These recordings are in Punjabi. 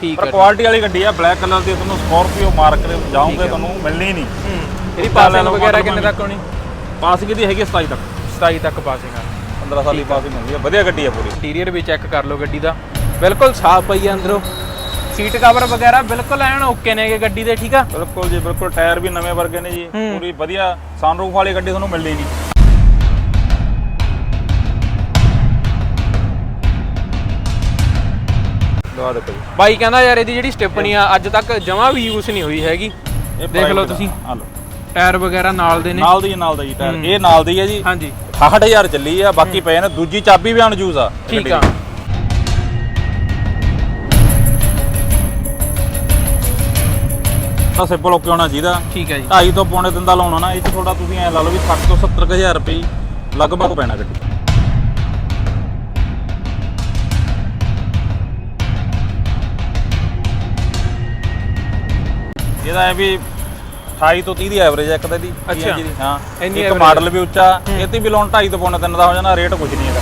ਠੀਕ ਪਰ ਹੈ ਕੁਆਲਿਟੀ ਵਾਲੀ ਗੱਡੀ ਆ ਬਲੈਕ ਕਲਰ ਦੀ ਤੁਹਾਨੂੰ ਸਕਾਰਪੀਓ ਮਾਰਕ ਦੇ ਜਾਓਗੇ ਤੁਹਾਨੂੰ ਮਿਲਣੀ ਨਹੀਂ। ਹੂੰ। ਇਹਦੀ ਪਾਸਿੰਗ ਵਗੈਰਾ ਕਿੰਨੇ ਤੱਕ ਹੋਣੀ? ਪਾਸਿੰਗ ਦੀ ਹੈਗੀ 27 ਤੱਕ। 27 ਤੱਕ ਪਾਸਿੰਗ ਆ। 15 ਸਾਲ ਦੀ ਪਾਸਿੰਗ ਹੁੰਦੀ ਹੈ ਵਧੀਆ ਗੱਡੀ ਆ ਪੂਰੀ। ਇੰਟੀਰੀਅਰ ਵੀ ਚੈੱਕ ਕਰ ਲਓ ਗੱਡੀ ਦਾ। ਬਿਲਕੁਲ ਸਾਫ਼ ਪਈ ਆ ਅੰਦਰੋਂ। ਸੀਟ ਕਵਰ ਵਗੈਰਾ ਬਿਲਕੁਲ ਐਨ ਓਕੇ ਨੇਗੇ ਗੱਡੀ ਦੇ ਠੀਕ ਆ? ਬਿਲਕੁਲ ਜੀ ਬਿਲਕੁਲ ਟਾਇਰ ਵੀ ਨਵੇਂ ਵਰਗੇ ਨੇ ਜੀ। ਪੂਰੀ ਵਧੀਆ ਸਨਰੂਫ ਵਾਲੀ ਗੱਡੀ ਤੁਹਾਨੂੰ ਮਿਲਣੀ ਨਹੀਂ। ਲਵਾ ਦੇਖੋ ਜੀ ਬਾਈ ਕਹਿੰਦਾ ਯਾਰ ਇਹਦੀ ਜਿਹੜੀ ਸਟੈਪਨੀ ਆ ਅੱਜ ਤੱਕ ਜਮਾ ਵੀ ਯੂਜ਼ ਨਹੀਂ ਹੋਈ ਹੈਗੀ। ਇਹ ਦੇਖ ਲਓ private ਤੁਸੀਂ। ਆ ਲਓ। ਟਾਇਰ ਵਗੈਰਾ ਨਾਲ ਦੇ ਨੇ। ਨਾਲ ਦੀ ਨਾਲ ਦਾ ਜੀ ਟਾਇਰ ਇਹ ਨਾਲ ਦੀ ਹੈ ਜੀ। ਹਾਂਜੀ। 68000 ਚੱਲੀ ਆ ਬਾਕੀ ਪਏ ਨੇ। ਦੂਜੀ ਚਾਬੀ ਵੀ ਅਨਯੂਜ਼ ਆ। ਠੀਕ ਆ। ਤਾਂ ਸਿੰਪਲ ਓਕੇ ਹੋਣਾ ਚਾਹੀਦਾ। ਠੀਕ ਹੈ ਜੀ। 2.5 ਤੋਂ ਪੌਣੇ ਦਿਨ ਦਾ ਲਾਉਣਾ ਨਾ ਇਹ 'ਚ ਥੋੜਾ ਤੁਸੀਂ ਐ ਲਾ ਲਓ ਵੀ 60 ਤੋਂ 70000 ਰੁਪਏ ਲਗਭਗ ਪੈਣਾ ਗੱਡੀ। ਇਹਦਾ ਹੈ ਵੀ 28 ਤੋਂ 30 ਦੀ ਐਵਰੇਜ ਹੈ ਇੱਕ ਤਾਂ ਦੀ ਅੱਛਾ। ਹਾਂ। ਇੰਨੀ ਇੱਕ average ਮਾਡਲ ਵੀ ਉੱਚਾ ਇਹ ਤੇ ਵੀ ਲੋਨ 2.5 ਤੋਂ ਪੌਣੇ 3 ਦਾ ਹੋ ਜਾਣਾ ਰੇਟ ਕੁਝ ਨਹੀਂ ਇਹਦਾ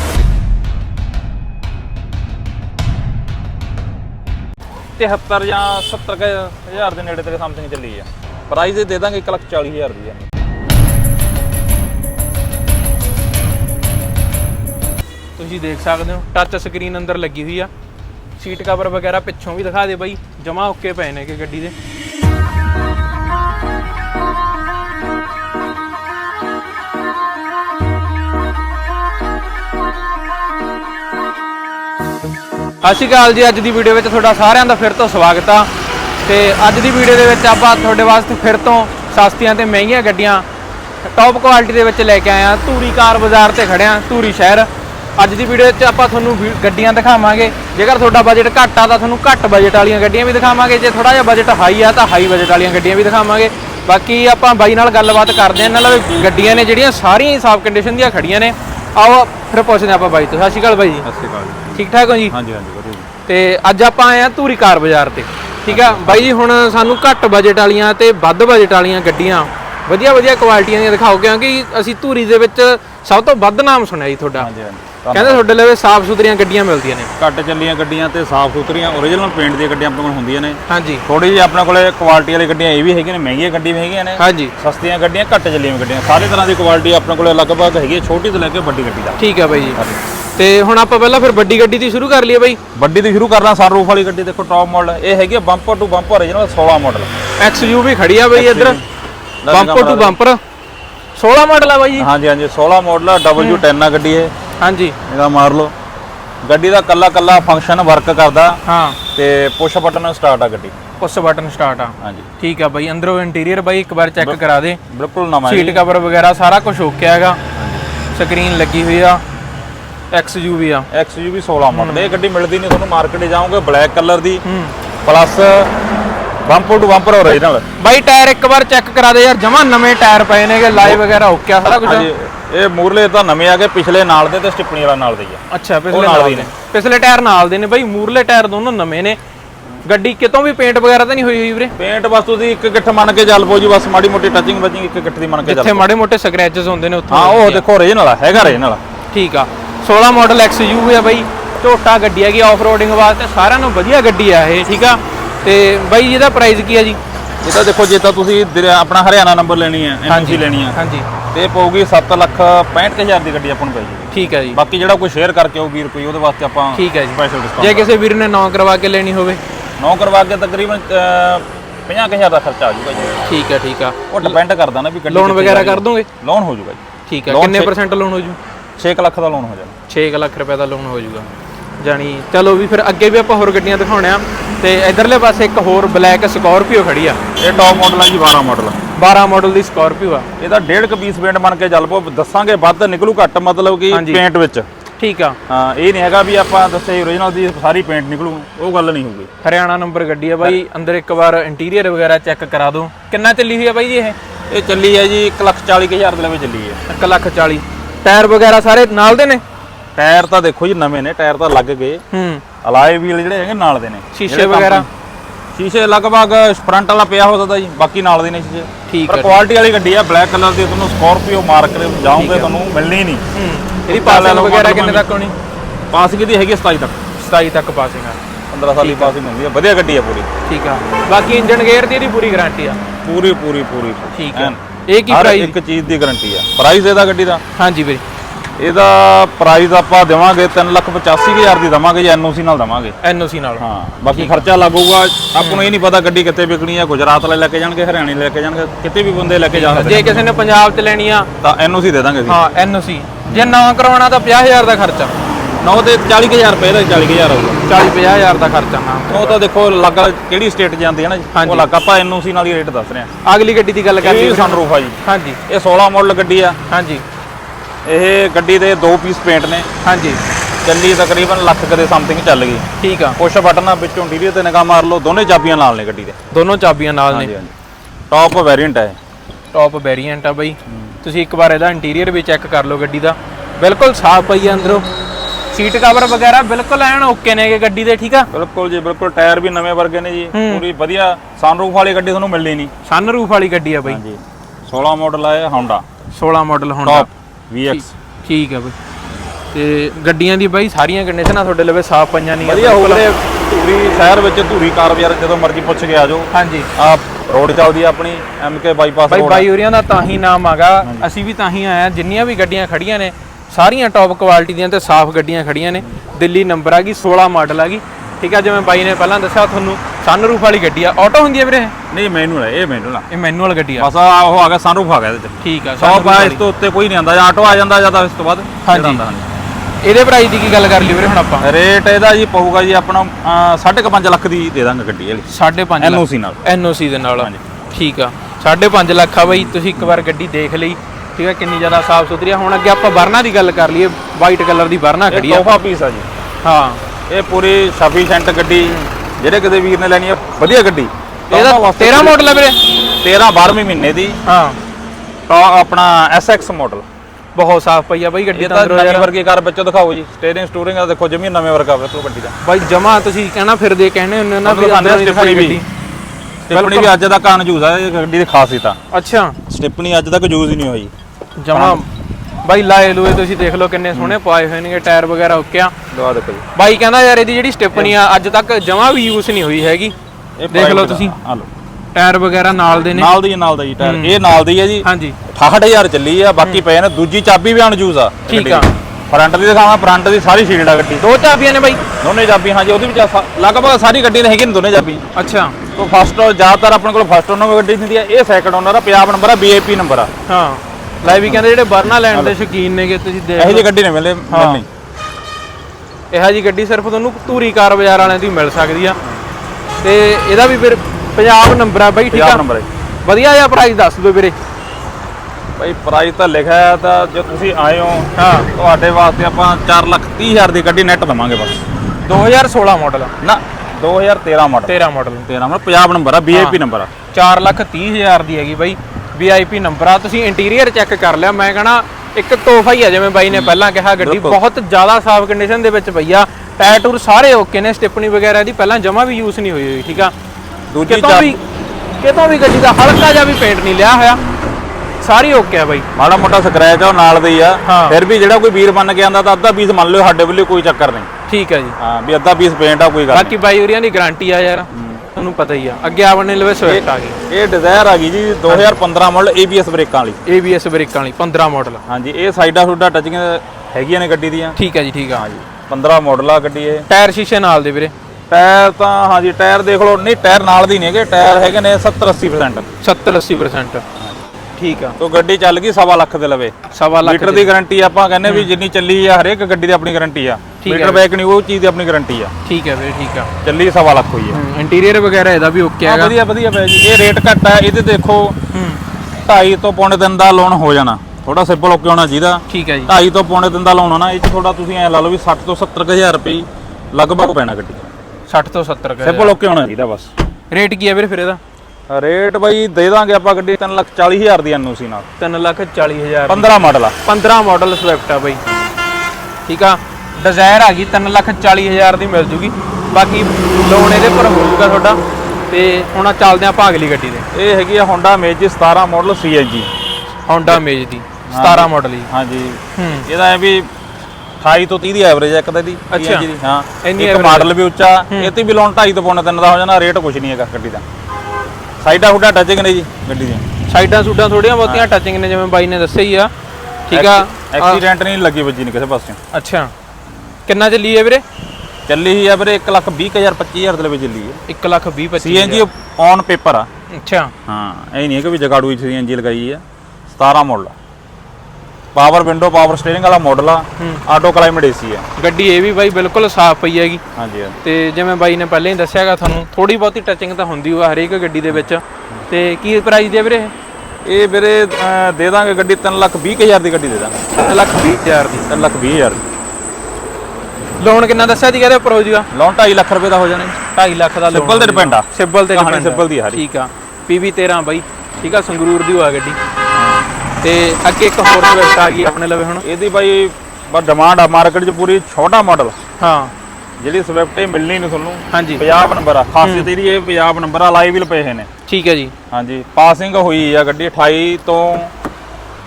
ਤੇ 70 ਜਾਂ 70 ਕੁ ਹਜ਼ਾਰ ਦੇ ਨੇੜੇ ਤੇਰੇ ਸਮਥਿੰਗ ਚੱਲੀ ਆ। ਪ੍ਰਾਈਸ ਦੇ ਦਾਂਗੇ 140000 ਦੀ ਆ ਤੁਸੀਂ ਦੇਖ ਸਕਦੇ ਹੋ ਟੱਚ ਸਕਰੀਨ ਅੰਦਰ ਲੱਗੀ ਹੋਈ ਆ। ਸੀਟ ਕਵਰ ਵਗੈਰਾ ਪਿੱਛੋਂ ਵੀ ਦਿਖਾ ਦੇ ਬਾਈ ਜਮਾ ਓਕੇ ਪਏ ਨੇ ਕਿ ਗੱਡੀ ਦੇ। ਸਤਿ ਸ਼੍ਰੀ ਅਕਾਲ ਜੀ ਅੱਜ ਦੀ ਵੀਡੀਓ ਵਿੱਚ ਤੁਹਾਡਾ ਸਾਰਿਆਂ ਦਾ ਫਿਰ ਤੋਂ ਸਵਾਗਤ ਆ। ਤੇ ਅੱਜ ਦੀ ਵੀਡੀਓ ਦੇ ਵਿੱਚ ਆਪਾਂ ਤੁਹਾਡੇ ਵਾਸਤੇ ਫਿਰ ਤੋਂ ਸਸਤੀਆਂ ਤੇ ਮਹਿੰਗੀਆਂ ਗੱਡੀਆਂ ਟੌਪ ਕੁਆਲਿਟੀ ਦੇ ਵਿੱਚ ਲੈ ਕੇ ਆਏ ਆ। ਧੂਰੀ ਕਾਰ ਬਾਜ਼ਾਰ ਤੇ ਖੜਿਆ ਧੂਰੀ ਸ਼ਹਿਰ। ਅੱਜ ਦੀ ਵੀਡੀਓ ਵਿੱਚ ਆਪਾਂ ਤੁਹਾਨੂੰ ਗੱਡੀਆਂ ਦਿਖਾਵਾਂਗੇ। ਜੇਕਰ ਤੁਹਾਡਾ ਬਜਟ ਘੱਟ ਆ ਤਾਂ ਤੁਹਾਨੂੰ ਘੱਟ ਬਜਟ ਵਾਲੀਆਂ ਗੱਡੀਆਂ ਵੀ ਦਿਖਾਵਾਂਗੇ। ਜੇ ਥੋੜਾ ਜਿਹਾ ਬਜਟ ਹਾਈ ਆ ਤਾਂ ਹਾਈ ਬਜਟ ਵਾਲੀਆਂ ਗੱਡੀਆਂ ਵੀ ਦਿਖਾਵਾਂਗੇ। ਬਾਕੀ ਆਪਾਂ ਬਾਈ ਨਾਲ ਗੱਲਬਾਤ ਕਰਦੇ ਹਾਂ ਇਹਨਾਂ ਨਾਲ ਗੱਡੀਆਂ ਨੇ ਜਿਹੜੀਆਂ ਸਾਰੀਆਂ ਹੀ ਸਾਫ਼ ਕੰਡੀਸ਼ਨ ਦੀਆਂ ਖੜੀਆਂ ਨੇ। ਆਓ ਫਿਰ ਪੁੱਛਦੇ ਆਪਾਂ ਬਾਈ ਤੋਂ। ਸਤਿ ਸ਼੍ਰੀ ਅਕਾਲ ਬਾਈ ਜੀ। ਸਤਿ ਸ਼੍ਰੀ ਅਕਾਲ ਠੀਕ ਠਾਕ ਹੋ ਜੀ? ਹਾਂਜੀ ਹਾਂਜੀ ਤੇ ਅੱਜ ਆਪਾਂ ਆਏ ਆ ਧੂਰੀ ਕਾਰ ਬਾਜ਼ਾਰ ਤੇ ਠੀਕ ਆ? ਬਾਈ ਜੀ ਹੁਣ ਸਾਨੂੰ ਘੱਟ ਬਜਟ ਵਾਲੀਆਂ ਤੇ ਵੱਧ ਬਜਟ ਵਾਲੀਆਂ ਗੱਡੀਆਂ ਵਧੀਆ ਵਧੀਆ ਕੁਆਲਿਟੀਆਂ ਦੀਆਂ ਦਿਖਾਓ ਕਿਉਂਕਿ ਅਸੀਂ ਧੂਰੀ ਦੇ ਵਿੱਚ ਸਭ ਤੋਂ ਵੱਧ ਨਾਮ ਸੁਣਿਆ ਜੀ ਤੁਹਾਡਾ। ਹਾਂਜੀ ਹਾਂਜੀ। ਕਹਿੰਦੇ ਤੁਹਾਡੇ ਲਵੇ ਸਾਫ਼ ਸੁਥਰੀਆਂ ਗੱਡੀਆਂ ਮਿਲਦੀਆਂ ਨੇ। ਘੱਟ ਚੱਲੀਆਂ ਗੱਡੀਆਂ ਤੇ ਸਾਫ਼ ਸੁਥਰੀਆਂ ਓਰੀਜਨਲ ਪੇਂਟ ਦੀਆਂ ਗੱਡੀਆਂ ਆਪਣੇ ਕੋਲ ਹੁੰਦੀਆਂ ਨੇ। ਹਾਂਜੀ। ਥੋੜੀ ਜਿਹੀ ਆਪਣੇ ਕੋਲੇ ਕੁਆਲਿਟੀ ਵਾਲੀ ਗੱਡੀਆਂ ਇਹ ਵੀ ਹੈਗੀਆਂ ਨੇ ਮਹਿੰਗੀਆਂ ਗੱਡੀਆਂ ਵੀ ਹੈਗੀਆਂ ਨੇ। ਹਾਂਜੀ। ਸਸਤੀਆਂ ਗੱਡੀਆਂ ਘੱਟ ਚੱਲੀਆਂ ਗੱਡੀਆਂ। ਸਾਰੇ ਤਰ੍ਹਾਂ ਦੀ ਕੁਆਲਿਟੀ ਆਪਣੇ ਕੋਲੇ ਲਗਭਗ ਹੈਗੀ ਹੈ ਛੋਟੀ ਤੋਂ ਲੈ ਕੇ ਵੱਡੀ ਗੱਡੀ ਦਾ। ਠੀਕ ਆ ਬਾਈ ਜੀ। ਤੇ ਹੁਣ ਆਪਾਂ ਪਹਿਲਾਂ ਫਿਰ ਵੱਡੀ ਗੱਡੀ ਦੀ ਸ਼ੁਰੂ ਕਰ ਲਈਏ ਬਾਈ। ਵੱਡੀ ਦੀ ਸ਼ੁਰੂ ਕਰਨਾ ਸਨਰੂਫ ਵਾਲੀ ਗੱਡੀ ਦੇਖੋ ਟੌਪ ਮਾਡਲ ਇਹ ਹੈਗੀ bumper to bumper original 16 model XUV ਖੜੀ ਆ ਬਾਈ ਇੱਧਰ। ਬੰਪਰ ਟੂ ਬੰਪਰ 16 ਮਾਡਲ ਆ ਬਾਈ। ਹਾਂਜੀ ਹਾਂਜੀ 16 ਮਾਡਲ ਆ W10 ਆ ਗੱਡੀ ਇਹ। ਹਾਂਜੀ। ਇਹਦਾ ਮਾਰ ਲਓ। ਗੱਡੀ ਦਾ ਕੱਲਾ ਕੱਲਾ ਫੰਕਸ਼ਨ ਵਰਕ ਕਰਦਾ। ਹਾਂ। ਤੇ ਪੁਸ਼ ਬਟਨ ਸਟਾਰਟ ਆ ਗੱਡੀ। ਉਸ ਬਟਨ ਸਟਾਰਟ ਆ। ਹਾਂਜੀ। ਠੀਕ ਆ ਬਾਈ ਅੰਦਰੋਂ ਇੰਟੀਰੀਅਰ ਬਾਈ ਇੱਕ ਵਾਰ ਚੈੱਕ ਕਰਾ ਦੇ। ਬਿਲਕੁਲ ਨਵਾਂ ਸੀਟ ਕਵਰ ਵਗੈਰਾ ਸਾਰਾ ਕੁਝ ਓਕੇ ਹੈਗਾ। ਸਕਰੀਨ ਲੱਗੀ ਹੋਈ ਆ। XUV ਆ। XUV 16 model. ਇਹ ਗੱਡੀ ਮਿਲਦੀ ਨਹੀਂ ਤੁਹਾਨੂੰ ਮਾਰਕੀਟ ਜਾਓਗੇ ਬਲੈਕ ਕਲਰ ਦੀ ਹੂੰ। Plus bumper to bumper original by tyre ਇੱਕ ਵਾਰ ਚੈੱਕ ਕਰਾ ਦੇ ਯਾਰ ਜਮਾ ਨਵੇਂ ਟਾਇਰ ਪਏ ਨੇਗੇ ਲਾਈ ਵਗੈਰਾ ਓਕੇ ਆ ਸਾਰਾ ਕੁਝ ਇਹ ਮੂਰਲੇ ਤਾਂ ਨਵੇਂ ਆ ਗਏ ਪਿਛਲੇ ਨਾਲ ਦੇ ਤੇ ਸਟਿਪਣੀ ਵਾਲਾ ਨਾਲ ਦੇ ਹੀ ਆ। ਅੱਛਾ ਪਿਛਲੇ ਨਾਲ ਨਾਲ ਦੇ। ਪਿਛਲੇ ਟਾਇਰ ਨਾਲ ਦੇ ਨੇ ਬਾਈ ਮੂਰਲੇ ਟਾਇਰ ਦੋਨੋਂ ਨਵੇਂ ਨੇ। ਗੱਡੀ ਕਿਤੋਂ ਵੀ ਪੇਂਟ ਵਗੈਰਾ ਤਾਂ ਨਹੀਂ ਹੋਈ ਹੋਈ ਵੀਰੇ? ਪੇਂਟ ਬਸ ਤੁਸੀਂ ਇੱਕ ਗਿੱਠ ਮੰਨ ਕੇ ਚੱਲ ਪੋ ਜੀ ਬਸ ਮਾੜੀ ਮੋਟੀ ਟੱਚਿੰਗ ਬਚਿੰਗ ਇੱਕ ਗਿੱਠ ਦੀ ਮੰਨ ਕੇ ਚੱਲ ਇੱਥੇ ਮਾੜੇ ਮੋਟੇ ਸਕ੍ਰੈਚਸ ਹੁੰਦੇ ਨੇ ਉੱਥੋਂ ਹਾਂ ਉਹ ਦੇਖੋ ਓਰੀਜਨਲ ਆ ਹੈਗਾ ਓਰੀਜਨਲ ਠੀਕ ਆ। 16 ਮਾਡਲ XUV ਆ ਬਾਈ ਝੋਟਾ ਗੱਡੀ ਹੈਗੀ ਆਫ ਰੋਡਿੰਗ ਵਾਸਤੇ ਸਾਰਿਆਂ ਨੂੰ ਵਧੀਆ ਗੱਡੀ ਆ ਇਹ ਠੀਕ ਆ? ਤੇ ਬਾਈ ਇਹਦਾ ਪ੍ਰਾਈਸ ਕੀ ਆ ਜੀ? ਇਹ ਤਾਂ ਦੇਖੋ ਜੇ ਤਾਂ ਤੁਸੀਂ ਆਪਣਾ ਹਰਿਆਣਾ ਨੰਬਰ ਲੈਣੀ ਹੈ ਐਮਸੀ ਲੈਣੀ ਆ। ਹਾਂਜੀ। ਤੇ ਪਊਗੀ 7 ਲੱਖ 65000 ਦੀ ਗੱਡੀ ਆਪਾਂ ਨੂੰ ਪੈ ਜੂਗੀ ਠੀਕ ਆ ਜੀ। ਬਾਕੀ ਜਿਹੜਾ ਕੋਈ ਸ਼ੇਅਰ ਕਰਕੇ ਉਹ ਵੀਰ ਕੋਈ ਉਹਦੇ ਵਾਸਤੇ ਆਪਾਂ ਠੀਕ ਹੈ ਜੀ। ਸਪੈਸ਼ਲ ਡਿਸਕਾਊਂਟ ਜੇ ਕਿਸੇ ਵੀਰ ਨੇ ਨੌ ਕਰਵਾ ਕੇ ਲੈਣੀ ਹੋਵੇ। ਨੌ ਕਰਵਾ ਕੇ ਤਕਰੀਬਨ 50000 ਦਾ ਖਰਚਾ ਆ ਜਾਊਗਾ ਜੀ। ਠੀਕ ਆ ਠੀਕ ਆ। ਉਹ ਡਿਪੈਂਡ ਕਰਦਾ ਨਾ ਵੀ ਗੱਡੀ ਲੋਨ ਵਗੈਰਾ ਕਰ ਦੋਗੇ? ਲੋਨ ਹੋ ਜਾਊਗਾ ਜੀ। ਠੀਕ Loan ਕਿੰਨੇ ਪਰਸੈਂਟ ਲੋਨ ਹੋ ਜੂ? 6 ਲੱਖ ਦਾ ਲੋਨ ਹੋ ਜਾਣਾ। 6 ਲੱਖ ਰੁਪਏ ਦਾ ਲੋਨ ਹੋ ਜਾਊਗਾ। ਜਾਣੀ ਚਲੋ ਵੀ ਫਿਰ ਅੱਗੇ ਵੀ ਆਪਾਂ ਹੋਰ ਗੱਡੀਆਂ ਦਿਖਾਉਣੇ ਆ। ਤੇ ਇਧਰਲੇ ਪਾਸੇ ਇੱਕ ਹੋਰ ਬਲੈਕ ਸਕਾਰਪੀਓ ਖੜੀ ਆ। ਇਹ ਟੌਪ ਮਾਡਲ ਆ ਜੀ 12 ਮਾਡਲ 12 ਮਾਡਲ ਦੀ ਸਕਾਰਪੀਓ ਆ। ਇਹਦਾ ਡੇਢ ਕੁ ਪੀਸ ਪੇਂਟ ਬਣ ਕੇ ਚੱਲ ਪੋ ਦੱਸਾਂਗੇ ਵੱਧ ਨਿਕਲੂ ਘੱਟ ਮਤਲਬ ਕਿ। ਪੇਂਟ ਵਿੱਚ। ਠੀਕ ਆ। ਹਾਂ ਇਹ ਨਹੀਂ ਹੈਗਾ ਵੀ ਆਪਾਂ ਦੱਸੇ ਓਰੀਜਨਲ ਦੀ ਸਾਰੀ ਪੇਂਟ ਨਿਕਲੂ। ਉਹ ਗੱਲ ਨਹੀਂ ਹੋਊਗੀ। ਹਰਿਆਣਾ ਨੰਬਰ ਗੱਡੀ ਆ ਬਾਈ। ਅੰਦਰ ਇੱਕ ਵਾਰ ਇੰਟੀਰੀਅਰ ਵਗੈਰਾ ਚੈੱਕ ਕਰਾ ਦਿਓ। ਕਿੰਨਾ ਚੱਲੀ ਹੋਈ ਆ ਬਾਈ ਜੀ ਇਹ? ਇਹ ਚੱਲੀ ਹੈ ਜੀ 140000 ਦੇ ਲਵੇ ਚੱਲੀ ਹੈ 1 ਲੱਖ 40 ਟਾਇਰ ਵਗੈਰਾ ਸਾਰੇ ਨਾਲ ਦੇ ਨੇ? ਟਾਇਰ ਤਾਂ ਦੇਖੋ ਜੀ ਨਵੇਂ ਨੇ ਟਾਇਰ ਤਾਂ ਲੱਗ ਗਏ। ਹੂੰ। ਅਲਾਏ ਵੀਲ ਜਿਹੜੇ ਹੈਗੇ ਨਾਲ ਦੇ ਨੇ। ਸ਼ੀਸ਼ੇ ਵਗੈਰਾ? ਸ਼ੀਸ਼ੇ ਲਗਭਗ ਫਰੰਟ ਵਾਲਾ ਪਿਆ ਹੋ ਸਕਦਾ ਜੀ ਬਾਕੀ ਨਾਲ ਦੇ ਨੇ ਸ਼ੀਸ਼ੇ। ਠੀਕ ਪਰ ਆ ਕੁਆਲਿਟੀ ਵਾਲੀ ਗੱਡੀ ਆ ਬਲੈਕ ਕਲਰ ਦੀ ਤੁਹਾਨੂੰ ਸਕਾਰਪੀਓ ਮਾਰਕ ਜਾਓਗੇ ਤੁਹਾਨੂੰ ਮਿਲਣੀ ਨਹੀਂ। ਹੂੰ। ਇਹਦੀ ਪਾਸਿੰਗ ਵਗੈਰਾ ਕਿੰਨੇ ਤੱਕ ਹੋਣੀ? ਪਾਸਿੰਗ ਦੀ ਹੈਗੀ 27 ਤੱਕ। 27 ਤੱਕ ਪਾਸਿੰਗ ਆ। 15 ਸਾਲੀ ਪਾਸ ਹੀ ਮਿਲਦੀ ਆ। ਵਧੀਆ ਗੱਡੀ ਆ ਪੂਰੀ। ਠੀਕ ਆ। ਬਾਕੀ ਇੰਜਨ ਗੇਅਰ ਦੀ ਇਹਦੀ ਪੂਰੀ ਗਾਰੰਟੀ ਆ। ਪੂਰੀ ਪੂਰੀ ਪੂਰੀ। ਠੀਕ ਆ। ਐਨ। ਇਹ ਕੀ ਹਰ ਪ੍ਰਾਈਸ ਇੱਕ ਚੀਜ਼ ਦੀ ਗਾਰੰਟੀ ਆ। ਪ੍ਰਾਈਸ ਇਹਦਾ ਗੱਡੀ ਦਾ? ਹਾਂਜੀ ਵੀਰੇ। ਇਹਦਾ ਪ੍ਰਾਈਸ ਆਪਾਂ ਦੇਵਾਂਗੇ 385000 ਦੀ ਦਵਾਂਗੇ ਜਾਂ ਐਨਓਸੀ ਨਾਲ ਦਵਾਂਗੇ। ਐਨਓਸੀ ਨਾਲ। ਹਾਂ ਬਾਕੀ ਖਰਚਾ ਲੱਗੂਗਾ। ਆਪਾਂ ਨੂੰ ਇਹ ਨਹੀਂ ਪਤਾ ਗੱਡੀ ਕਿੱਥੇ ਵਿਕਣੀ ਆ ਗੁਜਰਾਤ ਲੈ ਕੇ ਜਾਣਗੇ ਹਰਿਆਣੇ ਲੈ ਕੇ ਜਾਣਗੇ ਕਿਤੇ ਵੀ ਬੰਦੇ ਲੈ ਕੇ ਜਾ ਸਕਦੇ ਜੇ ਕਿਸੇ ਨੇ ਪੰਜਾਬ ਚ ਲੈਣੀ ਆ ਤਾਂ ਐਨਓਸੀ ਦੇ ਦਾਂਗੇ ਅਸੀਂ। ਹਾਂ ਐਨਓਸੀ ਜੇ ਨਵਾਂ ਕਰਵਾਉਣਾ ਤਾਂ 50000 ਦਾ ਖਰਚਾ। ਨੌ ਤੇ 40000 ਰੁਪਏ ਦਾ 40000 ਹੋਊਗਾ। 40 50000 ਦਾ ਖਰਚਾ ਨਾ ਉਹ ਤਾਂ ਦੇਖੋ ਲੱਗ ਕਿਹੜੀ ਸਟੇਟ ਜਾਂਦੀ ਹੈ ਨਾ ਜੀ। ਉਹ ਲੱਗ ਆਪਾਂ ਐਨਓਸੀ ਨਾਲ ਹੀ ਰੇਟ ਦੱਸ ਰਹੇ ਆ ਅਗਲੀ ਗੱਡੀ ਦੀ ਗੱਲ ਕਰ ਲਈ ਇਹ ਸਨਰੂਫ ਆ ਜੀ। ਹਾਂਜੀ। ਇਹ 16 ਮਾਡਲ ਗੱਡੀ ਆ। ਹਾਂਜੀ। ਇਹ ਗੱਡੀ ਦੇ ਦੋ ਪੀਸ ਪੇਂਟ ਨੇ। ਹਾਂਜੀ। ਚੱਲੀ ਤਕਰੀਬਨ ਲੱਖ ਕਦੇ ਸਮਥਿੰਗ ਚੱਲ ਗਈ। ਠੀਕ ਆ। ਪੁਸ਼ ਬਟਨ ਆ ਵਿੱਚੋਂ ਇੰਟੀਰੀਅਰ ਤੇ ਨਿਗਾਹ ਮਾਰ ਲਓ ਦੋਨੇ ਚਾਬੀਆਂ ਨਾਲ ਨੇ ਗੱਡੀ ਦੇ। ਦੋਨੋਂ ਚਾਬੀਆਂ ਨਾਲ ਨੇ। ਟੌਪ ਵੇਰੀਐਂਟ ਹੈ ਟੌਪ ਵੇਰੀਐਂਟ ਆ ਬਈ। ਤੁਸੀਂ ਇੱਕ ਵਾਰ ਇਹਦਾ ਇੰਟੀਰੀਅਰ ਵੀ ਚੈੱਕ ਕਰ ਲਓ ਗੱਡੀ ਦਾ। ਬਿਲਕੁਲ ਸਾਫ਼ ਪਈ ਆ ਅੰਦਰੋਂ। ਸੀਟ ਕਵਰ ਵਗੈਰਾ ਬਿਲਕੁਲ ਐਨ ਓਕੇ ਨੇਗੇ ਗੱਡੀ ਦੇ ਠੀਕ ਆ? ਬਿਲਕੁਲ ਜੀ ਬਿਲਕੁਲ ਟਾਇਰ ਵੀ ਨਵੇਂ ਵਰਗੇ ਨੇ ਜੀ। ਪੂਰੀ ਵਧੀਆ ਸਨਰੂਫ ਵਾਲੀ ਗੱਡੀ ਤੁਹਾਨੂੰ ਮਿਲਣੀ ਨਹੀਂ। ਸਨਰੂਫ ਵਾਲੀ ਗੱਡੀ ਆ ਬਈ। ਹਾਂਜੀ। 16 ਮਾਡਲ ਆ Honda 16 ਮਾਡਲ ਟੌਪ VX ਠੀਕ ਆ ਬਈ। ਤੇ ਗੱਡੀਆਂ ਦੀ ਬਾਈ ਸਾਰੀਆਂ ਕੰਡੀਸ਼ਨਾਂ ਤੁਹਾਡੇ ਲਵੇ ਸਾਫ਼ ਪਈਆਂ ਨਹੀਂ ਵਧੀਆ ਹੋ ਗਏ ਧੂਰੀ ਸ਼ਹਿਰ ਵਿੱਚ ਧੂਰੀ ਕਾਰ ਬਾਜ਼ਾਰ ਜਦੋਂ ਮਰਜ਼ੀ ਪੁੱਛ ਕੇ ਆ ਜਾਓ। ਹਾਂਜੀ। ਆ ਰੋਡ ਚੱਲਦੀ ਆ ਆਪਣੀ ਐਮਕੇ ਬਾਈਪਾਸ ਬਾਈ ਰੋਡ ਬਾਈ ਹੋਰੀਆਂ ਦਾ ਤਾਂ ਹੀ ਨਾਮ ਆਗਾ। ਅਸੀਂ ਵੀ ਤਾਂ ਹੀ ਆਏ ਆ ਜਿੰਨੀਆਂ ਵੀ ਗੱਡੀਆਂ ਖੜੀਆਂ ਨੇ ਸਾਰੀਆਂ ਟੌਪ ਕੁਆਲਿਟੀ ਦੀਆਂ ਤੇ ਸਾਫ਼ ਗੱਡੀਆਂ ਖੜੀਆਂ ਨੇ। ਦਿੱਲੀ ਨੰਬਰ ਆ ਗਈ 16 ਮਾਡਲ ਆ ਗਈ। ਠੀਕ ਆ ਜਿਵੇਂ ਬਾਈ ਨੇ ਪਹਿਲਾਂ ਦੱਸਿਆ ਤੁਹਾਨੂੰ ਸਨਰੂਫ ਵਾਲੀ ਗੱਡੀ ਆ। ਆਟੋ ਹੁੰਦੀ ਆ ਵੀਰੇ ਨਹੀਂ ਮੈਨੂੰ ਹੈ ਇਹ ਮੈਨੂੰ ਨਾ ਇਹ ਮੈਨੂਅਲ ਗੱਡੀ ਆ। ਬਸ ਆ ਉਹ ਆ ਗਿਆ ਸਨਰੂਫ ਆ ਗਿਆ ਇਹਦੇ ਚ। ਠੀਕ ਆ 100 sunroof ਬਾਈ ਇਸ। ਤੋਂ ਉੱਤੇ ਕੋਈ ਨਹੀਂ ਆਂਦਾ ਜਾਂ ਆਟੋ ਆ ਜਾਂਦਾ ਜਾਂ ਤਾਂ ਇਸ ਤੋਂ ਬਾਅਦ ਹਾਂਜੀ। ਇਹਦੇ ਪ੍ਰਾਈਸ ਦੀ ਕੀ ਗੱਲ ਕਰ ਲਈ ਵੀਰੇ ਹੁਣ ਆਪਾਂ? ਰੇਟ ਇਹਦਾ ਜੀ ਪਊਗਾ ਜੀ ਆਪਣਾ 5.5 ਲੱਖ ਦੀ ਦੇ ਦਾਂਗੇ ਗੱਡੀ ਵਾਲੀ। 5.5 ਲੱਖ। ਐਨਓਸੀ ਨਾਲ। ਐਨਓਸੀ ਦੇ ਨਾਲ। ਹਾਂਜੀ। ਠੀਕ ਆ। 5.5 ਲੱਖ ਆ ਬਾਈ ਤੁਸੀਂ ਇੱਕ ਵਾਰ ਗੱਡੀ ਦੇਖ ਲਈ। ਠੀਕ ਆ ਕਿੰਨੀ ਜ਼ਿਆਦਾ ਸਾਫ਼ ਸੁਥਰੀ ਆ। ਹੁਣ ਅੱਗੇ ਆਪਾਂ ਵਰਨਾ ਦੀ ਗੱਲ ਕਰ ਲਈਏ ਵਾਈਟ ਕਲਰ ਦੀ ਵਰਨਾ ਇਹ ਖੜੀ ਆ। ਤੋਹਫਾ ਪੀਸ ਆ ਜੀ। ਹਾਂ। ਇਹ ਪੂਰੀ ਸਫੀਸ਼ੈਂਟ ਗੱਡੀ ਜਿਹੜੇ ਕਿਤੇ ਵੀਰ ਨੇ ਲੈਣੀ ਆ ਵਧੀਆ ਗੱਡੀ। ਇਹਦਾ 13 ਮਾਡਲ ਹੈ ਵੀਰੇ। 13 12ਵੇਂ ਮਹੀਨੇ ਦੀ। ਹਾਂ। ਤਾਂ ਆਪਣਾ SX ਮਾਡਲ ਬਹੁਤ ਸਾਫ਼ ਪਈ ਆ ਬਾਈ ਗੱਡੀ ਇਹ ਤਾਂ ਤਾਂ ਅੰਦਰੋਂ ਨਵੀਂ ਯਾਰ। ਵਰਗੀ ਕਾਰ ਵਿੱਚੋਂ ਦਿਖਾਓ ਜੀ। ਸਟੀਅਰਿੰਗ ਸਟੂਰਿੰਗ ਆ ਦੇਖੋ ਜਮੀ ਨਵੇਂ ਵਰਗਾ ਬਿਲਕੁਲ ਗੱਡੀ ਦਾ। ਬਾਈ ਜਮਾ ਤੁਸੀਂ ਕਹਿਣਾ ਫਿਰਦੇ ਕਹਿੰਦੇ ਹੁੰਦੇ ਹੋ ਨਾ ਵੀ ਅੰਦਰੋਂ ਅੰਦਰ ਦਿਖਾਈ ਸਟਿੱਪਣੀ ਵੀ। ਗੱਡੀ। ਸਟਿੱਪਣੀ ਵੀ ਅੱਜ ਦਾ ਕਾਨ ਯੂਜ਼ ਆ ਇਹ ਗੱਡੀ ਦੀ ਖਾਸੀਅਤ ਆ। ਅੱਛਾ। ਸਟਿੱਪਣੀ ਅੱਜ ਤੱਕ ਯੂਜ਼ ਹੀ ਨਹੀਂ ਹੋਈ। ਜਮਾ ਬਾਈ ਲਾਏ ਲੂਏ ਤੁਸੀਂ ਦੇਖ ਲਓ ਕਿੰਨੇ ਸੋਹਣੇ ਪਾਏ ਹੋਏ ਨੇਗੇ ਟਾਇਰ ਵਗੈਰਾ ਓਕੇ ਆ ਲਵਾ ਦੇਖੋ ਜੀ ਬਾਈ ਕਹਿੰਦਾ ਯਾਰ ਇਹਦੀ ਜਿਹੜੀ ਸਟਿੱਪਣੀ ਆ ਅੱਜ ਤੱਕ ਜਮਾ ਵੀ ਯੂਜ਼ ਨਹੀਂ ਹੋਈ ਹੈਗੀ। ਇਹ ਦੇਖ ਲਓ ਤੁਸੀਂ। ਆ ਲਓ। ਟਾਇਰ ਵਗੈਰਾ ਨਾਲ ਦੇ ਨੇ। ਨਾਲ ਦੀ ਨਾਲ ਦਾ ਜੀ ਟਾਇਰ। ਇਹ ਨਾਲ ਦੀ ਹੈ ਜੀ। ਹਾਂਜੀ। 68000 ਚੱਲੀ ਆ ਬਾਕੀ ਪਏ ਨੇ। ਦੂਜੀ ਚਾਬੀ ਵੀ ਅਣ ਯੂਜ਼ ਆ। ਠੀਕ ਆ। ਫਰੰਟ ਦੀ ਦਿਖਾਵਾਂ ਫਰੰਟ ਦੀ ਸਾਰੀ ਸ਼ੀਲਡ ਆ ਗੱਡੀ। ਦੋ ਚਾਬੀਆਂ ਨੇ ਬਾਈ। ਦੋਨੇ ਚਾਬੀ ਹਾਂਜੀ ਉਹਦੇ ਵਿੱਚ ਲਗਭਗ ਸਾਰੀ ਗੱਡੀ ਨੇ ਹੈਗੀ ਨੇ ਦੋਨੇ ਚਾਬੀ। ਅੱਛਾ। ਤੋਂ ਫਸਟ ਜ਼ਿਆਦਾਤਰ ਆਪਣੇ ਕੋਲ ਫਸਟ ਓਨਰ ਗੱਡੀ ਹੁੰਦੀ ਆ। ਇਹ ਸੈਕੰਡ ਓਨਰ ਆ ਪੰਜਾਬ ਨੰਬਰ ਆ ਵੀਆਈਪੀ ਨੰਬਰ ਆ। ਹਾਂ। ਲੈ ਵੀ ਕਹਿੰਦੇ ਜਿਹੜੇ ਬਰਨਾ ਲੈਣ ਦੇ ਸ਼ੌਕੀਨ ਨੇਗੇ ਤੁਸੀਂ ਦੇਖ ਇਹੋ ਜਿਹੀ ਗੱਡੀ ਨਹੀਂ ਮਿਲੇ ਮਿਲਣੀ। ਇਹੋ ਜੀ ਗੱਡੀ ਸਿਰਫ ਤੁਹਾਨੂੰ ਧੂਰੀ ਕਾਰ ਬਾਜ਼ਾਰ ਵਾਲਿਆਂ ਦੀ ਮਿਲ ਸਕਦੀ ਆ। ਤੇ ਇਹਦਾ ਵੀ ਫਿਰ ਪੰਜਾਬ ਨੰਬਰ ਆ ਬਾਈ ਠੀਕ ਆ? ਨੰਬਰ ਹੈ ਵਧੀਆ ਜਿਹਾ ਪ੍ਰਾਈਸ ਦੱਸ ਦਿਓ ਵੀਰੇ। ਭਾਈ ਪ੍ਰਾਈਸ ਤਾਂ ਲਿਖਿਆ ਹੈ ਤਾਂ ਜੇ ਤੁਸੀਂ ਆਏ ਹੋ ਹਾਂ। ਤੁਹਾਡੇ ਵਾਸਤੇ ਆਪਾਂ 4 ਲੱਖ 30 ਹਜ਼ਾਰ ਦੀ ਗੱਡੀ ਨੈਟ ਦਵਾਂਗੇ ਬਸ। 2016 ਮਾਡਲ ਨਾ 2013 model 13 model 13 model Punjab number ਆ ਵੀਆਈਪੀ ਨੰਬਰ ਆ। 4 ਲੱਖ 30 ਹਜ਼ਾਰ ਦੀ ਹੈਗੀ ਬਾਈ। ਵੀਆਈਪੀ ਨੰਬਰ ਆ। ਤੁਸੀਂ ਇੰਟੀਰੀਅਰ ਚੈੱਕ ਕਰ ਲਿਆ। ਮੈਂ ਕਹਣਾ ਇੱਕ ਤੋਹਫਾ ਹੀ ਆ ਜਿਵੇਂ ਬਾਈ ਨੇ ਪਹਿਲਾਂ ਕਿਹਾ ਗੱਡੀ। ਬਹੁਤ ਜ਼ਿਆਦਾ ਸਾਫ਼ ਕੰਡੀਸ਼ਨ ਦੇ ਵਿੱਚ ਪਈ ਆ। ਟਾਇਰ ਟੂਰ ਸਾਰੇ ਓਕੇ ਨੇ ਸਟਿਪਣੀ ਵਗੈਰਾ ਦੀ ਪਹਿਲਾਂ ਜਮਾ ਵੀ ਯੂਜ਼ ਨਹੀਂ ਹੋਈ ਹੋਈ ਠੀਕ ਆ? ਦੂਜੀ ਚਾ- ਵੀ ਕਿਤੋਂ ਵੀ ਗੱਡੀ ਦਾ ਹਲਕਾ ਜਿਹਾ ਵੀ ਪੇਂਟ ਨਹੀਂ ਲਿਆ ਹੋਇਆ। ਸਾਰੀ ਓਕੇ ਆ ਬਾਈ। ਮਾੜਾ ਮੋਟਾ ਸਕ੍ਰੈਚ ਆ ਉਹ ਨਾਲ ਦੇ ਹੀ। ਆ। ਫਿਰ ਵੀ ਜਿਹੜਾ ਕੋਈ ਵੀਰ ਮੰਨ ਕੇ ਆਂਦਾ ਤਾਂ ਅੱਧਾ ਪੀਸ ਮੰਨ ਲਿਓ ਸਾਡੇ ਵੱਲੋਂ ਕੋਈ ਚੱਕਰ ਨਹੀਂ। ਠੀਕ ਆ ਜੀ। ਹਾਂ ਵੀ ਅੱਧਾ ਪੀਸ ਪੇਂਟ ਆ ਕੋਈ ਗੱਲ ਬਾਕੀ ਬਾਈ ਉਰੀਆਂ ਦੀ ਗਾਰੰਟੀ ਆ ਯਾਰ। ਤੁਹਾਨੂੰ ਪਤਾ ਹੀ ਆ। ਅੱਗੇ ਆਵਣੇ ਲਵੇ ਸਵਿਫਟ ਆ ਗਈ। ਇਹ ਡਿਜ਼ਾਇਰ ਆ ਗਈ ਜੀ 2015 ਮਾਡਲ ABS ਬ੍ਰੇਕਾਂ ਵਾਲੀ। ABS ਬ੍ਰੇਕਾਂ ਵਾਲੀ 15 ਮਾਡਲ ਹਾਂਜੀ ਇਹ ਸਾਈਡਾਂ ਸੁਡਾ ਟੱਚਿੰਗ ਹੈਗੀਆਂ ਨੇ ਗੱਡੀ ਦੀਆਂ। ਠੀਕ ਆ ਜੀ ਠੀਕ ਆ। ਹਾਂਜੀ 15 ਮਾਡਲ ਆ ਗੱਡੀ ਇਹ। ਟਾਇਰ ਸ਼ੀਸ਼ੇ ਨਾਲ ਦੇ ਵੀਰੇ। ਟਾਇਰ ਤਾਂ ਹਾਂਜੀ ਟਾਇਰ ਦੇਖ ਲਓ ਨਹੀਂ ਟਾਇਰ ਨਾਲ ਦੀ ਨਹੀਂ ਹੈਗੇ ਟਾਇਰ ਹੈਗੇ ਨੇ 70 80% 70 80% ਠੀਕ ਆ। ਤੋਂ ਗੱਡੀ ਚੱਲ ਗਈ ਸਵਾ ਲੱਖ ਦੇ ਲਵੇ। ਸਵਾ ਲੱਖ ਮੀਟਰ ਦੀ ਗਾਰੰਟੀ ਆਪਾਂ ਕਹਿੰਦੇ ਵੀ ਜਿੰਨੀ ਚੱਲੀ ਆ ਹਰੇਕ ਗੱਡੀ ਦੀ ਆਪਣੀ ਗਾਰੰਟੀ ਆ। ਠੀਕ ਮੀਟਰ ਬੈਕ ਨਹੀਂ ਉਹ ਚੀਜ਼ ਦੀ ਆਪਣੀ ਗਾਰੰਟੀ ਆ। ਠੀਕ ਹੈ ਵੀਰੇ ਠੀਕ ਆ। ਚੱਲੀ ਸਵਾ ਲੱਖ ਹੋਈ ਆ ਇੰਟੀਰੀਅਰ ਵਗੈਰਾ ਇਹਦਾ ਵੀ ਓਕੇ ਹਾਂ, ਹੈਗਾ। ਵਧੀਆ ਵਧੀਆ ਪਿਆ ਜੀ। ਇਹ ਰੇਟ ਘੱਟ ਆ ਇਹਦੇ ਦੇਖੋ ਹੂੰ। 2.5 ਤੋਂ ਪੌਣੇ ਦਿਨ ਦਾ ਲੋਨ ਹੋ ਜਾਣਾ। ਥੋੜਾ ਸਿੰਪਲ ਓਕੇ ਹੋਣਾ ਚਾਹੀਦਾ। ਠੀਕ ਹੈ ਜੀ। 2.5 ਤੋਂ ਪੌਣੇ ਦਿਨ ਦਾ ਲੋਨ ਹੋਣਾ ਇਹ ਚ ਥੋੜਾ ਤੁਸੀਂ ਐ ਲਾ ਲਓ ਵੀ 60 ਤੋਂ 70 ਕੁ ਹਜ਼ਾਰ ਰੁਪਏ ਲਗਭਗ ਪੈਣਾ ਗੱਡੀ 60 ਤੋਂ 70 ਕਰ ਸਿੰਪਲ ਓਕੇ ਹੋਣਾ ਚਾਹੀਦਾ ਬਸ। ਰੇਟ ਕੀ ਹੈ ਵੀਰੇ ਫਿਰ ਇਹਦਾ? ਰੇਟ ਬਾਈ ਦੇ ਦਾਂਗੇ ਆਪਾਂ ਗੱਡੀ 3 ਲੱਖ 40 ਹਜ਼ਾਰ ਦੀ ਐਨਓਸੀ ਨਾਲ। 3 ਲੱਖ 40 ਹਜ਼ਾਰ 15 ਮਾਡਲ ਆ। 15 ਮਾਡਲ ਸਵਿਫਟ ਆ ਬਾਈ। ਠੀਕ ਆ? ਡਿਜ਼ਾਇਰ ਆ ਗਈ 3 ਲੱਖ 40 ਹਜ਼ਾਰ ਦੀ ਮਿਲ ਜੂਗੀ। ਬਾਕੀ ਲੋਨ ਇਹਦੇ ਪਰ ਹੋ ਜਾਊਗਾ ਤੁਹਾਡਾ ਤੇ ਹੁਣ ਚੱਲਦੇ ਆਪਾਂ ਅਗਲੀ ਗੱਡੀ ਦੇ ਇਹ ਹੈਗੀ ਆ Honda Mage 17 model CNG Honda Amaze ਦੀ 17 ਮਾਡਲ ਜੀ ਹਾਂਜੀ। ਹੂੰ। ਇਹਦਾ ਇਹ ਵੀ 28 ਤੋਂ 30 ਦੀ ਐਵਰੇਜ ਹੈ ਇੱਕ ਤਾਂ ਦੀ ਅੱਛਾ। ਦੀ। ਹਾਂ। ਇੰਨੀ ਇੱਕ ਮਾਡਲ ਵੀ ਉੱਚਾ ਇਹ ਤੇ ਵੀ ਲੋਨ 2.5 ਤੋਂ ਪੌਣੇ 3 ਦਾ ਹੋ ਜਾਣਾ ਰੇਟ ਕੁਝ ਨਹੀਂ ਹੈਗਾ ਗੱਡੀ ਦਾ। ਸਾਈਡਾਂ ਹੁੱਡਾ ਟੱਚਿੰਗ ਨੇ ਜੀ ਗੱਡੀ ਦੀਆਂ। ਸਾਈਡਾਂ ਸੂਡਾਂ ਥੋੜੀਆਂ ਬਹੁਤੀਆਂ ਟੱਚਿੰਗ ਨੇ ਜਿਵੇਂ ਬਾਈ ਨੇ ਦੱਸਿਆ ਹੀ ਆ। ਠੀਕ ਆ। ਐਕਸੀਡੈਂਟ ਨਹੀਂ ਲੱਗੀ ਵੱਜੀ ਨਹੀਂ ਕਿਸੇ ਪਾਸੇ ਅੱਛਾ। ਕਿੰਨਾ ਚੱਲੀ ਹੈ ਵੀਰੇ? ਚੱਲੀ ਹੀ ਆ ਵੀਰੇ 1 ਲੱਖ 20 ਹਜ਼ਾਰ 25 ਹਜ਼ਾਰ ਦੇ ਵਿੱਚ ਚੱਲੀ ਹੈ। 1 ਲੱਖ 20 25 ਸੀਐਨਜੀ ਔਨ ਪੇਪਰ ਆ। ਅੱਛਾ। ਹਾਂ ਇਹ ਨਹੀਂ ਹੈ ਕਿ ਵੀ ਜਗਾੜੂ ਸੀਐਨਜੀ ਲਗਾਈ ਹੈ। 17 ਮਾਡਲ ਆ। ਪਾਵਰ ਵਿੰਡੋ ਪਾਵਰ ਸਟੀਅਰਿੰਗ ਵਾਲਾ ਮਾਡਲ ਆ। ਆਟੋ ਕਲਾਈਮੇਟ ਏਸੀ ਆ। ਗੱਡੀ ਇਹ ਵੀ ਬਾਈ ਬਿਲਕੁਲ ਸਾਫ਼ ਪਈ ਹੈਗੀ। ਹਾਂਜੀ ਹਾਂਜੀ। ਤੇ ਜਿਵੇਂ ਬਾਈ ਨੇ ਪਹਿਲਾਂ ਹੀ ਦੱਸਿਆਗਾ ਤੁਹਾਨੂੰ ਥੋੜੀ ਬਹੁਤੀ ਟੱਚਿੰਗ ਤਾਂ ਹੁੰਦੀ ਹੋਆ ਹਰੇਕ ਗੱਡੀ ਦੇ ਵਿੱਚ। ਤੇ ਕੀ ਪ੍ਰਾਈਸ ਦੀ ਹੈ ਵੀਰੇ ਇਹ? ਵੀਰੇ ਦੇ ਦਾਂਗੇ ਗੱਡੀ 3 ਲੱਖ 20 ਹਜ਼ਾਰ ਦੀ ਗੱਡੀ ਦੇ ਦਾਂਗੇ। 1 ਲੱਖ 20 ਹਜ਼ਾਰ ਦੀ। 3 ਲੱਖ 20 ਹਜ਼ਾਰ ਦੀ। ਲੋਨ ਕਿੰਨਾ ਦੱਸਿਆ ਸੀ ਕਹਿੰਦੇ ਉੱਪਰ ਹੋ ਜਾਊਗਾ ਲੋਨ 2.5 ਲੱਖ ਰੁਪਏ ਦਾ ਹੋ ਜਾਣਾ। ਜੀ 2.5 ਲੱਖ ਦਾ Simple ਤੇ depend ਆ। ਸਿੰਪਲ ਤੇ ਆ। simple ਦੀ ਸਾਰੀ। ਠੀਕ ਆ। PV 13 ਬਾਈ। ਠੀਕ ਆ ਸੰਗਰੂਰ ਦੀ ਹੋਆ ਗੱਡੀ। ਤੇ ਅੱਗੇ ਇੱਕ ਹੋਰ ਸਵਿਫਟ ਆ ਗਈ ਆਪਣੇ ਲਵੇ ਹੁਣ। ਇਹਦੀ ਬਾਈ ਬਸ ਡਿਮਾਂਡ ਆ। ਮਾਰਕੀਟ 'ਚ ਪੂਰੀ ਛੋਟਾ ਮਾਡਲ ਹਾਂ। ਜਿਹੜੀ ਸਵਿਫਟ ਇਹ ਮਿਲਣੀ ਨਹੀਂ ਤੁਹਾਨੂੰ। ਹਾਂਜੀ। 50 ਨੰਬਰ ਆ। ਖਾਸੀਅਤ ਇਹਦੀ ਇਹ 50 ਨੰਬਰ ਆ। ਲਾਈਵ ਪਏ ਹੋਏ ਨੇ। ਠੀਕ ਹੈ ਜੀ। ਹਾਂਜੀ। ਪਾਸਿੰਗ ਹੋਈ ਆ ਗੱਡੀ 28 ਤੋਂ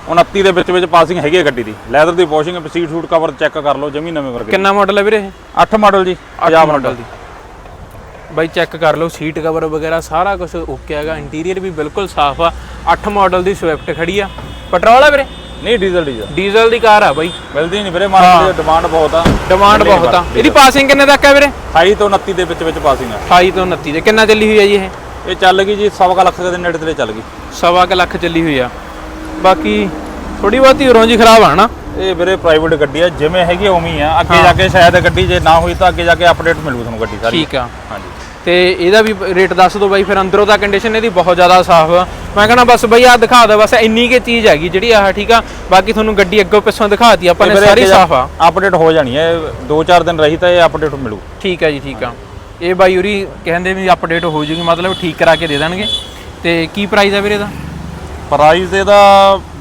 29 ਦੇ ਵਿੱਚ ਵਿੱਚ ਪਾਸਿੰਗ ਹੈਗੀ ਆ ਗੱਡੀ ਦੀ। ਲੈਦਰ ਦੀ washing seat suit cover check ਕਰ ਲਓ ਜਮੀ ਨਵੇਂ ਵਰਗੇ ਕਿੰਨਾ ਮਾਡਲ ਹੈ ਵੀਰੇ ਇਹ? 8 ਮਾਡਲ ਜੀ 50 ਮਾਡਲ ਦੀ। ਬਾਈ ਚੈੱਕ ਕਰ ਲਓ ਸੀਟ ਕਵਰ ਵਗੈਰਾ ਸਾਰਾ ਕੁਝ ਓਕੇ ਹੈਗਾ। ਇੰਟੀਰੀਅਰ ਵੀ ਬਿਲਕੁਲ ਸਾਫ਼ ਆ। 8 ਮਾਡਲ ਦੀ ਸਵਿਫਟ ਖੜੀ ਆ। ਪੈਟਰੋਲ ਆ ਵੀਰੇ? ਨਹੀਂ ਡੀਜ਼ਲ ਡੀਜ਼ਲ ਡੀਜ਼ਲ ਦੀ ਕਾਰ ਆ ਬਾਈ। ਮਿਲਦੀ ਨਹੀਂ ਵੀਰੇ ਮਾਰਕੀਟ 'ਚ ਡਿਮਾਂਡ ਬਹੁਤ ਆ। ਡਿਮਾਂਡ ਬਹੁਤ ਆ। ਇਹਦੀ ਪਾਸਿੰਗ ਕਿੰਨੇ ਤੱਕ ਹੈ ਵੀਰੇ? 28 ਤੋਂ 29 ਦੇ ਵਿੱਚ ਵਿੱਚ ਪਾਸਿੰਗ ਆ। 28 ਤੋਂ 29 ਦੇ। ਕਿੰਨਾ ਚੱਲੀ ਹੋਈ ਹੈ ਜੀ ਇਹ? ਇਹ ਚੱਲ ਗਈ ਜੀ ਸਵਾ ਕੁ ਲੱਖ ਦੇ ਨੇੜੇ ਤੇ ਚੱਲ ਗਈ। ਸਵਾ ਕੁ ਲੱਖ ਚੱਲੀ ਹੋਈ ਆ। ਬਾਕੀ ਥੋੜੀ ਬਹੁਤੀ ਉਰੋਂ ਜੀ ਖਰਾਬ ਆ ਨਾ। ਇਹ ਵੀਰੇ ਪ੍ਰਾਈਵੇਟ ਗੱਡੀ ਆ ਜਿਵੇਂ ਹੈਗੀ ਉਵੇਂ ਹੀ ਆ। ਅੱਗੇ ਜਾ ਕੇ ਸ਼ਾਇਦ ਗੱਡੀ ਜੇ ਨਾ ਹੋਈ ਤਾਂ ਅੱਗੇ ਜਾ ਕੇ ਅਪਡੇਟ ਮਿਲੂ ਤੁਹਾਨੂੰ ਗੱਡੀ ਸਾਰੀ। ਠੀਕ ਆ। ਹਾਂਜੀ। ਤੇ ਇਹਦਾ ਵੀ ਰੇਟ ਦੱਸ ਦਿਓ ਬਾਈ ਫਿਰ ਅੰਦਰੋਂ ਤਾਂ ਕੰਡੀਸ਼ਨ ਇਹਦੀ ਬਹੁਤ ਜ਼ਿਆਦਾ ਸਾਫ਼ ਆ। ਮੈਂ ਕਹਿੰਦਾ ਬਸ ਬਈ ਆ ਦਿਖਾ ਦਿਓ ਬਸ ਇੰਨੀ ਕੇ ਚੀਜ਼ ਹੈਗੀ ਜਿਹੜੀ ਆਹ ਠੀਕ ਆ। ਬਾਕੀ ਤੁਹਾਨੂੰ ਗੱਡੀ ਅੱਗੋਂ ਪਿੱਛੋਂ ਦਿਖਾਤੀ ਆਪਾਂ ਨੇ ਸਾਰੀ ਸਾਫ਼ ਆ। ਅਪਡੇਟ ਹੋ ਜਾਣੀ ਹੈ 2-4 ਦਿਨ ਰਹੀ ਤਾਂ ਇਹ ਅਪਡੇਟ ਮਿਲੂ। ਠੀਕ ਆ ਜੀ ਠੀਕ ਆ। ਇਹ ਬਾਈ ਉਰੀ ਕਹਿੰਦੇ ਵੀ ਅਪਡੇਟ ਹੋ ਜੂਗੀ ਮਤਲਬ ਠੀਕ ਕਰਾ ਕੇ ਦੇ ਦੇਣਗੇ। ਤੇ ਕੀ ਪ੍ਰਾਈਸ ਆ ਵੀਰੇ ਇਹਦਾ? ਪ੍ਰਾਈਸ ਇਹਦਾ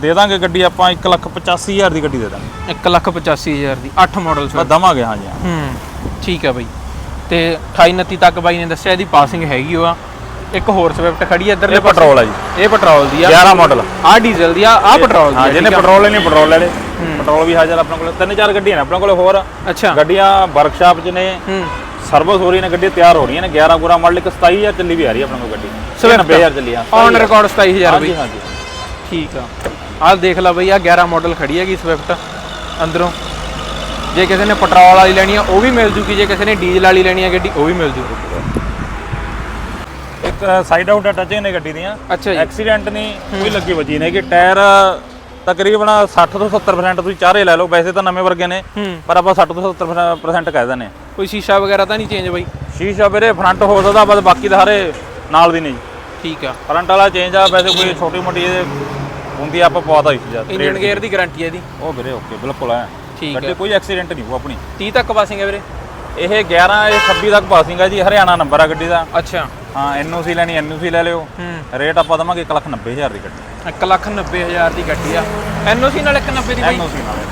ਦੇ ਦਾਂਗੇ ਗੱਡੀ ਆਪਾਂ 185000 ਦੀ ਗੱਡੀ ਦੇ ਦਾਂਗੇ। 185000 ਦੀ 8 ਮਾਡਲ ਬਸ ਦਵਾਂਗੇ ਹਾਂ। ਹੂੰ। ਠੀਕ ਆ ਬਾਈ। ਤੇ 28 29 ਤੱਕ ਬਾਈ ਨੇ ਦੱਸਿਆ ਇਹਦੀ ਪਾਸਿੰਗ ਹੈਗੀ ਓ ਆ। ਇੱਕ ਹੋਰ ਸਵਿਫਟ ਖੜੀ ਆ ਇੱਧਰਲੇ ਇਹ ਪੈਟਰੋਲ ਆ ਜੀ। ਇਹ ਪੈਟਰੋਲ ਦੀ ਆ। 11 ਮਾਡਲ ਆ। ਡੀਜ਼ਲ ਦੀ ਆ ਆ ਪੈਟਰੋਲ ਦੀ ਹਾਂ ਆ, ਜਿਹਨੇ ਠੀਕ ਆ। ਪੈਟਰੋਲ ਲੈਣੀ ਪੈਟਰੋਲ ਲੈ ਲੈ। ਪੈਟਰੋਲ ਵੀ ਹਾਜ਼ਰ ਆਪਣੇ ਕੋਲ ਤਿੰਨ ਚਾਰ ਗੱਡੀਆਂ ਨੇ ਆਪਣੇ ਕੋਲ ਹੋਰ। ਅੱਛਾ। ਗੱਡੀਆਂ ਵਰਕਸ਼ਾਪ 'ਚ ਨੇ। ਹੂੰ। ਸਰਵਿਸ ਹੋ ਰਹੀ ਨੇ ਗੱਡੀਆਂ ਤਿਆਰ ਹੋ ਰਹੀਆਂ ਨੇ। 11 ਗੁਰਾ ਮਾਡਲ ਇੱਕ 27000 ਚੱਲੀ ਵੀ ਆ ਰਹੀ ਹੈ ਆਪਣੇ ਕੋਲ ਗੱਡੀ। Swift। 90000 ਚੱਲੀ ਆ। ਔਨ ਰਿਕਾਰਡ 27000 ਹਾਂਜੀ ਬਈ। ਹਾਂਜੀ ਠੀਕ ਆ। ਆਹ ਦੇਖ ਲੈ ਬਈ ਆ 11 ਮਾਡਲ ਖੜੀ ਹੈਗੀ ਸਵਿਫਟ ਅੰਦਰੋਂ। ਜੇ ਕਿਸੇ ਨੇ ਪੈਟਰੋਲ ਵਾਲੀ ਲੈਣੀ ਆ ਉਹ ਵੀ ਮਿਲ ਜੂਗੀ। ਜੇ ਕਿਸੇ ਨੇ ਡੀਜ਼ਲ ਵਾਲੀ ਲੈਣੀ ਆ ਗੱਡੀ ਉਹ ਵੀ ਮਿਲ ਜੂਗੀ। ਇੱਕ ਸਾਈਡ ਆਊਟ ਟੱਚਿੰਗ ਨੇ ਗੱਡੀ ਦੀਆਂ। ਅੱਛਾ ਜੀ। ਐਕਸੀਡੈਂਟ ਨਹੀਂ ਕੋਈ ਲੱਗੀ ਵਜੀ ਨਹੀਂ ਕਿ ਟਾਇਰ ਤਕਰੀਬਨ 60 ਤੋਂ 70% ਤੁਸੀਂ ਚਾਰੇ ਲੈ ਲਓ। ਵੈਸੇ ਤਾਂ ਨਵੇਂ ਵਰਗੇ ਨੇ ਪਰ ਆਪਾਂ 60 ਤੋਂ 70% ਕਹਿ ਦਿੰਦੇ ਹਾਂ। ਕੋਈ ਸ਼ੀਸ਼ਾ ਵਗੈਰਾ ਤਾਂ ਨਹੀਂ ਚੇਂਜ ਬਈ? ਸ਼ੀਸ਼ਾ ਵੀਰੇ ਫਰੰਟ ਹੋ ਸਕਦਾ ਬਸ ਬਾਕੀ ਤਾਂ ਸਾਰੇ ਨਾਲ ਦੀ ਨਹੀਂ ਠੀਕ ਆ। ਫਰੰਟ ਵਾਲਾ ਚੇਂਜ ਆ ਵੈਸੇ ਕੋਈ ਛੋਟੀ ਮੋਟੀ ਇਹ ਹੁੰਦੀ ਆ ਆਪਾਂ ਪਵਾਤਾ ਇਸ ਜਦ ਇੰਜਨ ਗੇਅਰ ਦੀ ਗਾਰੰਟੀ ਹੈ ਇਹਦੀ। ਉਹ ਵੀਰੇ ਓਕੇ ਬਿਲਕੁਲ ਹੈ ਠੀਕ ਗੱਡੀ ਕੋਈ ਐਕਸੀਡੈਂਟ ਨਹੀਂ ਹੋ ਆਪਣੀ। 30 ਤੱਕ ਪਾਸਿੰਗ ਹੈ ਵੀਰੇ? ਇਹ 11 ਇਹ 26 ਤੱਕ ਪਾਸਿੰਗ ਹੈ ਜੀ ਹਰਿਆਣਾ ਨੰਬਰ ਆ ਗੱਡੀ ਦਾ। ਅੱਛਾ। ਹਾਂ ਐਨਓਸੀ ਲੈਣੀ ਐਨਓਸੀ ਲੈ ਲਿਓ। ਹੂੰ। ਰੇਟ ਆਪਾਂ ਦਵਾਂਗੇ 190000 ਦੀ ਗੱਡੀ। 190000 ਦੀ ਗੱਡੀ ਆ। ਐਨਓਸੀ ਨਾਲ 190 ਦੀ ਬਾਈ? ਐਨਓਸੀ ਨਾਲ।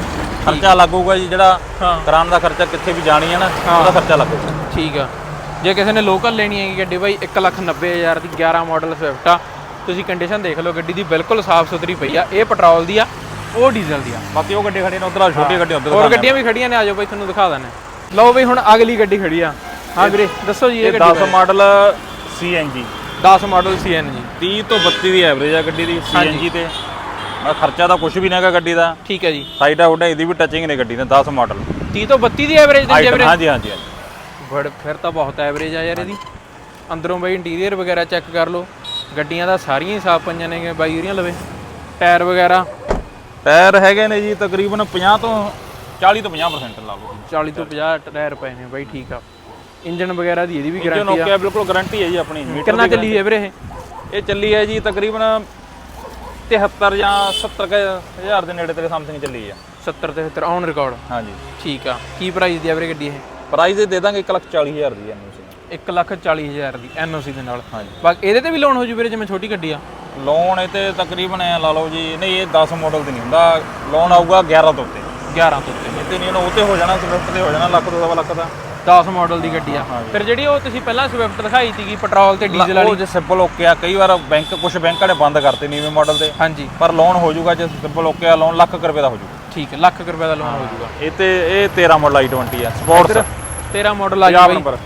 ਖਰਚਾ ਲੱਗੂਗਾ ਜੀ ਜਿਹੜਾ ਹਾਂ। ਕਰਾਉਣ ਦਾ ਖਰਚਾ ਕਿੱਥੇ ਵੀ ਜਾਣੀ ਹੈ ਨਾ ਉਹਦਾ ਖਰਚਾ ਲੱਗੂਗਾ ਠੀਕ ਆ। ਜੇ ਕਿਸੇ ਨੇ ਲੋਕਲ ਲੈਣੀ ਹੈਗੀ ਗੱਡੀ ਬਾਈ 190000 ਦੀ 11 ਮਾਡਲ ਸਵਿਫਟ ਆ। ਤੁਸੀਂ ਕੰਡੀਸ਼ਨ ਦੇਖ ਲਓ ਗੱਡੀ ਦੀ ਬਿਲਕੁਲ ਸਾਫ਼ ਸੁਥਰੀ ਪਈ ਆ। ਇਹ ਪੈਟਰੋਲ ਦੀ ਆ ਉਹ ਡੀਜ਼ਲ ਦੀ ਆ। ਬਾਕੀ ਉਹ ਗੱਡੀ ਖੜੀ ਨੇ ਉਧਰ ਛੋਟੀ ਗੱਡੀ ਉਧਰ ਹੋਰ ਗੱਡੀਆਂ ਵੀ ਖੜੀਆਂ ਨੇ ਆਜੋ ਬਾਈ ਤੁਹਾਨੂੰ ਦਿਖਾ ਦਾਂ ਲਓ ਬਈ ਹੁਣ ਅਗਲੀ ਗੱਡੀ ਖੜੀ ਆ। ਹਾਂ ਵੀਰੇ ਦੱਸੋ ਜੀ ਇਹ ਗੱਡੀ 10 ਮਾਡਲ ਸੀਐਨਜੀ 10 ਮਾਡਲ ਸੀਐਨਜੀ 30 ਤੋਂ 32 ਦੀ ਐਵਰੇਜ ਆ ਗੱਡੀ ਦੀ ਸੀਐਨਜੀ ਤੇ। ਮੈਂ ਖਰਚਾ ਤਾਂ ਕੁਝ ਵੀ ਨਹੀਂ ਹੈਗਾ ਗੱਡੀ ਦਾ। ਠੀਕ ਹੈ ਜੀ। ਸਾਈਡਾ ਉਡਾ ਇਹਦੀ ਵੀ ਟੱਚਿੰਗ ਨੇ ਗੱਡੀ ਨੇ 10 ਮਾਡਲ 30 ਤੋਂ 32 ਦੀ ਐਵਰੇਜ ਦਿੰਦੀ ਆ ਵੀਰੇ। ਹਾਂਜੀ ਹਾਂਜੀ ਹਾਂਜੀ। ਬੜ ਫਿਰ ਤਾਂ ਬਹੁਤ ਐਵਰੇਜ ਆ ਯਾਰ ਇਹਦੀ। ਅੰਦਰੋਂ ਬਈ ਇੰਟੀਰੀਅਰ ਵਗੈਰਾ ਚੈੱਕ ਕਰ ਲਓ। ਗੱਡੀਆਂ ਦਾ ਸਾਰੀਆਂ ਹੀ ਸਾਫ਼ ਪਈਆਂ ਨੇ ਬਾਈ ਉਹਦੀਆਂ ਲਵੇ। ਟਾਇਰ ਵਗੈਰਾ। ਟਾਇਰ ਹੈਗੇ ਨੇ ਜੀ ਤਕਰੀਬਨ 50 ਤੋਂ 40 ਤੋਂ 50% ਲਾ ਲਓ 40 ਤੋਂ 50 ਟਾਇਰ ਪਏ ਨੇ ਬਾਈ ਠੀਕ ਆ। ਇੰਜਨ ਵਗੈਰਾ ਦੀ ਇਹਦੀ ਵੀ ਇੰਜਨ ਗਾਰੰਟੀ ਆ। ਓਕੇ ਬਿਲਕੁਲ ਗਾਰੰਟੀ ਹੈ ਜੀ ਆਪਣੀ। ਕਿੰਨਾ ਚੱਲੀ ਹੈ ਵੀਰੇ ਇਹ? ਚੱਲੀ ਹੈ ਜੀ ਤਕਰੀਬਨ 73 ਜਾਂ 70 ਕੁ ਹਜ਼ਾਰ ਦੇ ਨੇੜੇ ਤੇਰੇ ਸਮਥਿੰਗ ਚੱਲੀ ਆ 70 ਤੇ 70 ਔਨ ਰਿਕਾਰਡ ਹਾਂਜੀ। ਠੀਕ ਆ। ਕੀ ਪ੍ਰਾਈਸ ਦੀ ਆ ਵੀਰੇ ਗੱਡੀ ਇਹ? ਪ੍ਰਾਈਸ ਦੇ ਦੇਦਾਂਗੇ 140000 ਦੀ ਐਨਓਸੀ 1 ਲੱਖ 40 ਹਜ਼ਾਰ ਦੀ ਐਨਓਸੀ ਦੇ ਨਾਲ। ਹਾਂਜੀ। ਬਾਕੀ ਇਹਦੇ ਤੇ ਵੀ ਲੋਨ ਹੋ ਜੂ ਵੀਰੇ ਜਿਵੇਂ ਛੋਟੀ ਗੱਡੀ ਆ। ਲੋਨ ਇਹ ਤੇ ਤਕਰੀਬਨ ਐਂ ਲਾ ਲਓ ਜੀ ਨਹੀਂ ਇਹ 10 ਮਾਡਲ ਤੇ ਨਹੀਂ ਹੁੰਦਾ। ਲੋਨ ਆਊਗਾ 11 ਤੋਂ ਉੱਤੇ। 11 ਤੋਂ ਉੱਤੇ। ਇਹ ਤੇ ਨਹੀਂ ਉਹ ਤੇ ਹੋ ਜਾਣਾ ਸਵਿਫਟ ਤੇ ਹੋ ਜਾਣਾ ਲੱਖ ਤੋਂ ਸਵਾ ਲੱਖ ਦਾ। 10 ਮਾਡਲ ਦੀ ਗੱਡੀ ਆ। ਫਿਰ ਜਿਹੜੀ ਉਹ ਤੁਸੀਂ ਪਹਿਲਾਂ ਸਵਿਫਟ ਦਿਖਾਈ ਸੀਗੀ ਪੈਟਰੋਲ ਤੇ ਡੀਜ਼ਲ ਉਹ ਵਾਲੀ। ਜੇ ਸਿੰਪਲ ਓਕੇ ਆ ਕਈ ਵਾਰ ਬੈਂਕ ਕੁਝ ਬੈਂਕਾਂ ਨੇ ਬੰਦ ਕਰਤੇ ਨੀਵੇਂ ਮਾਡਲ ਦੇ। ਹਾਂਜੀ। ਪਰ ਲੋਨ ਹੋ ਜਾਊਗਾ ਜੇ ਸਿੰਪਲ ਓਕੇ ਆ ਲੋਨ ਲੱਖ ਰੁਪਏ ਦਾ ਹੋ ਜਾਊਗਾ ਠੀਕ ਹੈ ਲੱਖ ਰੁਪਏ ਦਾ ਲੋਨ ਹੋ ਜਾਊਗਾ ਇਹ ਤੇ ਇਹ 13 ਮਾਡਲ i20 ਆ ਸਪੋਰਟਸ ਤੇਰਾ ਮਾਡਲ ਆ ਪੰਜਾਬ ਗਿਆ ਨੰਬਰ।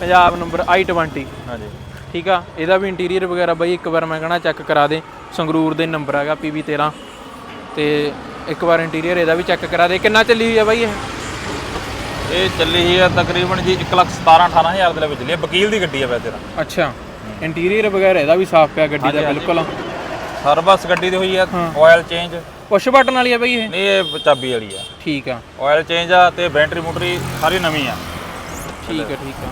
ਪੰਜਾਬ ਨੰਬਰ i20 ਹਾਂਜੀ। ਠੀਕ ਆ? ਇਹਦਾ ਵੀ ਇੰਟੀਰੀਅਰ ਵਗੈਰਾ ਬਾਈ ਇੱਕ ਵਾਰ ਮੈਂ ਕਹਣਾ ਚੈੱਕ ਕਰਾ ਦੇ। ਸੰਗਰੂਰ ਦੇ ਨੰਬਰ ਹੈਗਾ PB13 ਤੇ ਇੱਕ ਵਾਰ ਇੰਟੀਰੀਅਰ ਇਹਦਾ ਵੀ ਚੈੱਕ ਕਰਾ ਦੇ। ਕਿੰਨਾ ਚੱਲੀ ਹੋਈ ਆ ਬਾਈ ਇਹ? ਇਹ ਚੱਲੀ ਹੀ ਆ ਤਕਰੀਬਨ ਜੀ 1 ਲੱਖ 17 18000 ਦੇ ਵਿੱਚ ਆ। ਵਕੀਲ ਦੀ ਗੱਡੀ ਆ ਵੈਸੇ ਤਾਂ। ਅੱਛਾ। ਇੰਟੀਰੀਅਰ ਵਗੈਰਾ ਇਹਦਾ ਵੀ ਸਾਫ਼ ਪਿਆ ਗੱਡੀ ਦਾ ਬਿਲਕੁਲ। ਸਰਵਿਸ ਗੱਡੀ ਦੀ ਹੋਈ ਆ ਆਇਲ ਚੇਂਜ ਪੁਸ਼ ਬਟਨ ਵਾਲੀ ਆ ਬਾਈ ਇਹ? ਨਹੀਂ ਇਹ ਚਾਬੀ ਵਾਲੀ ਆ। ਠੀਕ ਆ। ਆਇਲ ਚੇਂਜ ਆ ਤੇ ਬੈਟਰੀ ਮੋਟਰੀ ਸਾਰੀ ਨਵੀਂ ਆ। ਠੀਕ ਆ ਠੀਕ ਆ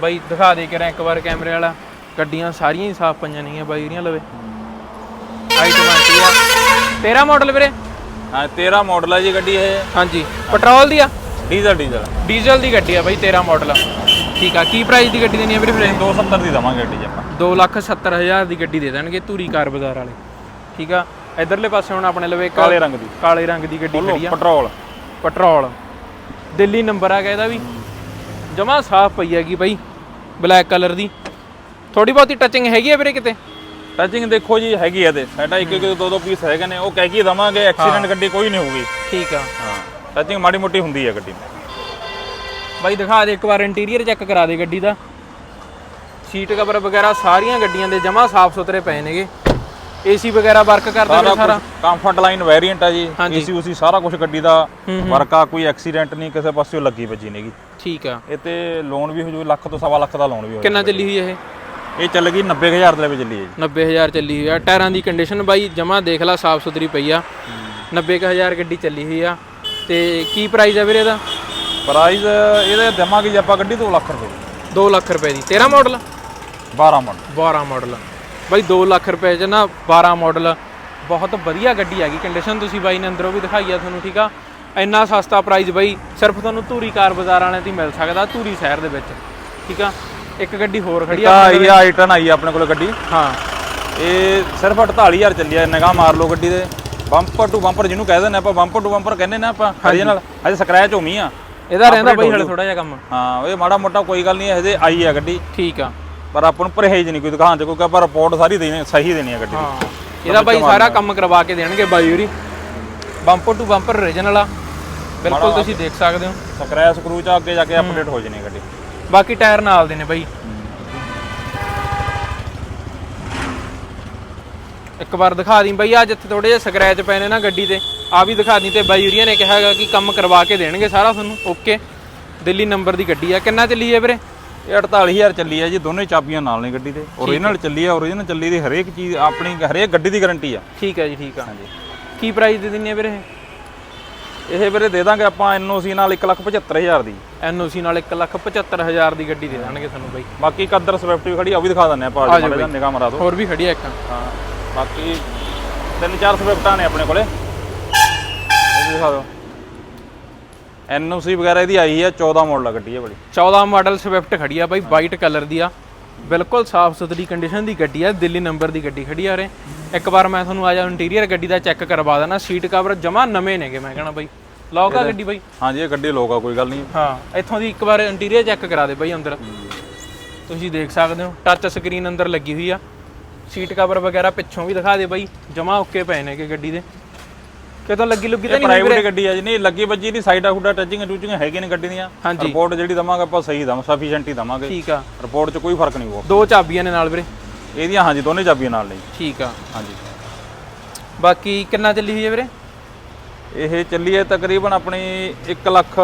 ਬਾਈ ਦਿਖਾ ਦੇ ਕੇ ਇੱਕ ਵਾਰ ਕੈਮਰੇ ਵਾਲਾ। ਗੱਡੀਆਂ ਸਾਰੀਆਂ ਹੀ ਸਾਫ਼ ਪਈਆਂ ਨਹੀਂ ਆ ਬਾਈ ਇਹਦੀਆਂ ਲਵੇ। i20 ਆ। ਤੇਰਾ ਮਾਡਲ ਵੀਰੇ? ਹਾਂ 13 ਮਾਡਲ ਆ ਜੀ ਗੱਡੀ ਇਹ। ਹਾਂਜੀ। ਪੈਟਰੋਲ ਦੀ ਆ? Diesel diesel. ਡੀਜ਼ਲ ਦੀ ਗੱਡੀ ਆ ਬਾਈ 13 ਮਾਡਲ ਠੀਕ ਆ। ਕੀ ਪ੍ਰਾਈਸ ਦੀ ਗੱਡੀ ਦੇਣੀ ਆ ਵੀਰੇ ਫਿਰ? 270 ਦੀ ਦਵਾਂਗੇ ਗੱਡੀ 'ਚ ਆਪਾਂ। 270000 ਦੀ ਗੱਡੀ ਦੇ ਦੇਣਗੇ ਧੂਰੀ ਕਾਰ ਬਾਜ਼ਾਰ ਵਾਲੇ। ਠੀਕ ਆ। ਇਧਰਲੇ ਪਾਸੇ ਹੁਣ ਆਪਣੇ ਲਵੇ ਕਾਲੇ ਰੰਗ ਦੀ। ਕਾਲੇ ਰੰਗ ਦੀ ਗੱਡੀ ਖੜੀ ਆ। ਪੈਟਰੋਲ। ਪੈਟਰੋਲ। ਦਿੱਲੀ ਨੰਬਰ ਆ ਗਿਆ ਇਹਦਾ ਵੀ। ਜਮਾ ਸਾਫ਼ ਪਈ ਹੈਗੀ ਬਾਈ ਬਲੈਕ ਕਲਰ ਦੀ। ਥੋੜੀ ਬਹੁਤੀ ਟੱਚਿੰਗ ਹੈਗੀ ਆ ਵੀਰੇ ਕਿਤੇ? ਟੱਚਿੰਗ ਦੇਖੋ ਜੀ ਹੈਗੀ ਆ ਤੇ। ਸਾਡਾ ਇੱਕ ਇੱਕ ਦੋ ਦੋ ਪੀਸ ਹੈਗੇ ਨੇ ਉਹ ਕਹਿ ਕੇ ਦਵਾਂਗੇ ਐਕਸੀਡੈਂਟ ਗੱਡੀ ਕੋਈ ਨਹੀਂ ਹੋਊਗੀ। ਠੀਕ ਆ। ਹਾਂ ਟੱਚਿੰਗ ਮਾੜੀ ਮੋਟੀ ਹੁੰਦੀ ਆ ਗੱਡੀ ਬਾਈ ਦਿਖਾ ਦੇ ਇੱਕ ਵਾਰ ਇੰਟੀਰੀਅਰ ਚੈੱਕ ਕਰਾ ਦੇ ਗੱਡੀ ਦਾ। ਸੀਟ ਕਵਰ ਵਗੈਰਾ ਸਾਰੀਆਂ ਗੱਡੀਆਂ ਦੇ ਜਮਾ ਸਾਫ਼ ਸੁਥਰੇ ਪਏ ਨੇਗੇ। ਏਸੀ ਵਗੈਰਾ ਵਰਕ ਕਰਦਾ ਸਾਰਾ ਸਾਰਾ? ਕੰਫਰਟ ਲਾਈਨ ਵੇਰੀਐਂਟ ਆ ਜੀ ਹਾਂਜੀ। ਏਸੀ ਉਸੀ ਸਾਰਾ ਕੁਝ ਗੱਡੀ ਦਾ ਵਰਕ ਆ ਕੋਈ ਐਕਸੀਡੈਂਟ ਨਹੀਂ ਕਿਸੇ ਪਾਸਿਓਂ ਲੱਗੀ ਵੱਜੀ ਨਹੀਂਗੀ ਠੀਕ ਆ। ਇਹ ਤੇ ਲੋਨ ਵੀ ਹੋ ਜੂ ਲੱਖ ਤੋਂ ਸਵਾ ਲੱਖ ਦਾ ਲੋਨ ਵੀ ਹੋ ਕਿੰਨਾ ਚੱਲੀ ਹੋਈ ਇਹ? ਜਾਊ। ਇਹ ਚੱਲ ਗਈ 90000 ਦੇ ਵਿੱਚ ਚੱਲੀ ਹੈ ਜੀ। 90000 ਚੱਲੀ ਹੋਈ ਆ। ਟਾਇਰਾਂ ਦੀ ਕੰਡੀਸ਼ਨ ਬਾਈ ਜਮਾ ਦੇਖ ਲਾ ਸਾਫ਼ ਸੁਥਰੀ ਪਈ ਆ। 90000 ਗੱਡੀ ਚੱਲੀ ਹੋਈ ਆ। ਤੇ ਕੀ ਪ੍ਰਾਈਸ ਆ ਵੀਰੇ ਇਹਦਾ? ਪ੍ਰਾਈਸ ਇਹਦੇ ਦੇਵਾਂਗੇ ਜੀ ਆਪਾਂ ਗੱਡੀ 2 ਲੱਖ ਰੁਪਏ ਦੀ। 2 ਲੱਖ ਰੁਪਏ ਦੀ। 13 ਮਾਡਲ 12 ਮਾਡਲ 12 ਮਾਡਲ ਬਾਈ 2 ਲੱਖ ਰੁਪਏ ਚ ਨਾ 12 ਮਾਡਲ ਬਹੁਤ ਵਧੀਆ ਗੱਡੀ ਹੈਗੀ। ਕੰਡੀਸ਼ਨ ਤੁਸੀਂ ਬਾਈ ਨੇ ਅੰਦਰੋਂ ਵੀ ਦਿਖਾਈ ਆ ਤੁਹਾਨੂੰ ਠੀਕ ਆ? ਇੰਨਾ ਸਸਤਾ ਪ੍ਰਾਈਸ ਬਾਈ ਸਿਰਫ ਤੁਹਾਨੂੰ ਧੂਰੀ ਕਾਰ ਬਾਜ਼ਾਰ ਵਾਲਿਆਂ ਤੇ ਹੀ ਮਿਲ ਸਕਦਾ ਧੂਰੀ ਸ਼ਹਿਰ ਦੇ ਵਿੱਚ ਠੀਕ ਆ? ਇੱਕ ਗੱਡੀ ਹੋਰ ਖੜੀ ਆ। ਇਹ ਆਈਟਨ ਆਈ ਆ ਆਪਣੇ ਕੋਲ ਗੱਡੀ। ਹਾਂ। ਇਹ ਸਿਰਫ 48000 ਚੱਲੀ ਆ ਨਿਗਾਹ ਮਾਰ ਲਓ ਗੱਡੀ ਦੇ। ਬੰਪਰ ਟੂ ਬੰਪਰ ਜਿਹਨੂੰ ਕਹਿੰਦੇ ਨੇ ਆਪਾਂ ਬੰਪਰ ਟੂ ਬੰਪਰ ਕਹਿੰਦੇ ਨੇ ਆਪਾਂ ਨਾਲ ਅਜੇ ਸਕ੍ਰੈਚ ਹੋਮੀ ਆ। ਇਹਦਾ ਰਹਿੰਦਾ ਬਾਈ ਹਲੇ ਥੋੜਾ ਜਿਹਾ ਕੰਮ। ਹਾਂ ਇਹ ਮਾੜਾ ਮੋਟਾ ਕੋਈ ਗੱਲ ਨਹੀਂ ਹਜੇ ਆਈ ਆ ਗੱਡੀ। ਠੀਕ ਆ। ਪਰ ਆਪਾਂ ਨੂੰ ਪਰਹੇਜ ਨਹੀਂ ਕੋਈ ਦੁਕਾਨ 'ਚ ਕੋਈ ਆਪਾਂ ਰਿਪੋਰਟ ਸਾਰੀ ਦੇਣੀ ਸਹੀ ਦੇਣੀ ਆ ਗੱਡੀ ਦੀ। ਹਾਂ ਇਹਦਾ ਬਾਈ ਸਾਰਾ ਕੰਮ ਕਰਵਾ ਕੇ ਦੇਣਗੇ ਬਾਈ ਹੋਰੀ। ਬੰਪਰ ਟੂ ਬੰਪਰ ਰੀਜਨਲ ਆ। ਬਿਲਕੁਲ ਤੁਸੀਂ ਦੇਖ ਸਕਦੇ ਹੋ। ਸਕ੍ਰੈਚ ਸਕਰੂ ਚ ਅੱਗੇ ਜਾ ਕੇ ਅਪਡੇਟ ਹੋ ਜਾਣੀ ਗੱਡੀ। ਬਾਕੀ ਟਾਇਰ ਨਾਲ ਦੇ ਨੇ ਬਾਈ। ਇੱਕ ਵਾਰ ਦਿਖਾ ਦੀ ਬਾਈ ਆ ਜਿੱਥੇ ਥੋੜੇ ਜਿਹਾ ਸਕ੍ਰੈਚ ਪਏ ਨੇ ਨਾ ਗੱਡੀ ਤੇ। ਆ ਵੀ ਦਿਖਾ ਦੀ ਤੇ ਬਾਈ ਯੂਰੀਆ ਨੇ ਕਿਹਾ ਹੈਗਾ ਕਿ ਕੰਮ ਕਰਵਾ ਕੇ ਦੇਣਗੇ ਸਾਰਾ ਤੁਹਾਨੂੰ। ਓਕੇ ਦਿੱਲੀ ਨੰਬਰ ਦੀ ਗੱਡੀ ਆ। ਕਿੰਨਾ ਚੱਲੀ ਹੈ ਵੀਰੇ? ਇਹ 48000 ਚੱਲੀ ਆ ਜੀ ਦੋਨੇ ਚਾਬੀਆਂ ਨਾਲ ਨੇ ਗੱਡੀ ਦੇ। ਓਰੀਜਨਲ ਚੱਲੀ ਆ ਓਰੀਜਨਲ ਚੱਲੀ ਦੀ ਹਰੇਕ ਚੀਜ਼ ਆਪਣੀ ਹਰੇਕ ਗੱਡੀ ਦੀ ਗਾਰੰਟੀ ਆ। ਠੀਕ ਹੈ ਜੀ ਠੀਕ ਆ। ਕੀ ਪ੍ਰਾਈਸ ਦੇ ਦਿੰਨੇ ਆ ਵੀਰੇ ਇਹ? ਵੀਰੇ ਦੇ ਦਾਂਗੇ ਆਪਾਂ ਐਨਓਸੀ ਨਾਲ 175000 ਦੀ। ਐਨਓਸੀ ਨਾਲ 175000 ਦੀ ਗੱਡੀ ਦੇ ਦੇਣਗੇ ਤੁਹਾਨੂੰ ਬਾਈ। ਬਾਕੀ ਕਦਰ ਸਵਿਫਟ ਵੀ ਖੜੀ ਆ ਉਹ ਵੀ ਦਿਖਾ ਆਪਾਂ ਆ ਮਾੜਾ ਜਿਹਾ ਨਿਗਾਹ ਮਾਰਾ ਦਿਓ। ਹੋਰ ਵੀ ਖੜੀ ਆ ਇੱਕ। ਹਾਂ ਬਾਕੀ ਤਿੰਨ ਚਾਰ ਸਵਿਫਟਾਂ ਨੇ ਆਪਣੇ ਕੋਲੇ। ਇਹ ਦਿਖਾ ਦਿਓ। ਐਨਓਸੀ ਵਗੈਰਾ ਇਹਦੀ ਆਈ ਆ 14 ਮਾਡਲ ਗੱਡੀ ਹੈ ਬੜੀ। 14 ਮਾਡਲ ਸਵਿਫਟ ਖੜੀ ਆ ਬਾਈ ਵਾਈਟ ਕਲਰ ਦੀ ਆ। ਬਿਲਕੁਲ ਸਾਫ਼ ਸੁਥਰੀ ਕੰਡੀਸ਼ਨ ਦੀ ਗੱਡੀ ਆ ਦਿੱਲੀ ਨੰਬਰ ਦੀ ਗੱਡੀ ਖੜੀ ਆ ਰੇ ਇੱਕ ਵਾਰ ਮੈਂ ਤੁਹਾਨੂੰ ਆ ਜਾ ਇੰਟੀਰੀਅਰ ਗੱਡੀ ਦਾ ਚੈੱਕ ਕਰਵਾ ਦੇਣਾ ਸੀਟ ਕਵਰ ਜਮਾ ਨਵੇਂ ਨੇਗੇ ਮੈਂ ਕਹਣਾ ਬਾਈ। ਲੌਕ ਆ ਗੱਡੀ ਬਾਈ? ਹਾਂਜੀ ਇਹ ਗੱਡੀ ਲੋਕ ਆ ਕੋਈ ਗੱਲ ਨਹੀਂ। ਹਾਂ ਇੱਥੋਂ ਦੀ ਇੱਕ ਵਾਰ ਇੰਟੀਰੀਅਰ ਚੈੱਕ ਕਰਾ ਦੇ ਬਾਈ ਅੰਦਰ। ਤੁਸੀਂ ਦੇਖ ਸਕਦੇ ਹੋ ਟੱਚ ਸਕਰੀਨ ਅੰਦਰ ਲੱਗੀ ਹੋਈ ਆ। ਸੀਟ ਕਵਰ ਵਗੈਰਾ ਪਿੱਛੋਂ ਵੀ ਦਿਖਾ ਦੇ ਬਾਈ ਜਮਾ ਓਕੇ ਪਏ ਨੇਗੇ ਗੱਡੀ ਦੇ। ਕਿਤੋਂ ਲੱਗੀ ਲੁੱਗੀ ਤਾਂ ਨਹੀਂ ਹੋਈ ਪ੍ਰਾਈਵੇਟ ਗੱਡੀ ਆ ਜੀ। ਨਹੀਂ ਲੱਗੀ ਵੱਜੀ ਨਹੀਂ ਸਾਈਡਾਂ ਖੁੱਡਾ ਟੱਚਿੰਗ ਟੂਚਿੰਗ ਹੈਗੇ ਨੇ ਗੱਡੀ ਦੀਆਂ। ਹਾਂਜੀ। ਰਿਪੋਰਟ ਜਿਹੜੀ ਦਵਾਂਗੇ ਆਪਾਂ ਸਹੀ ਦਵਾਂ ਸਫੀਸ਼ੀਐਂਟ ਹੀ ਦਵਾਂਗੇ। ਠੀਕ ਆ। ਰਿਪੋਰਟ 'ਚ ਕੋਈ ਫ਼ਰਕ ਨਹੀਂ ਹੋਊ ਦੋ ਚਾਬੀਆਂ ਨੇ ਨਾਲ ਵੀਰੇ। ਇਹਦੀਆਂ ਹਾਂਜੀ ਦੋਨੇ ਚਾਬੀਆਂ ਨਾਲ ਨੇ। ਠੀਕ ਆ। ਹਾਂਜੀ। ਬਾਕੀ ਕਿੰਨਾ ਚੱਲੀ ਹੋਈ ਹੈ ਵੀਰੇ? ਇਹ ਚੱਲੀ ਹੈ ਤਕਰੀਬਨ ਆਪਣੀ 1 ਲੱਖ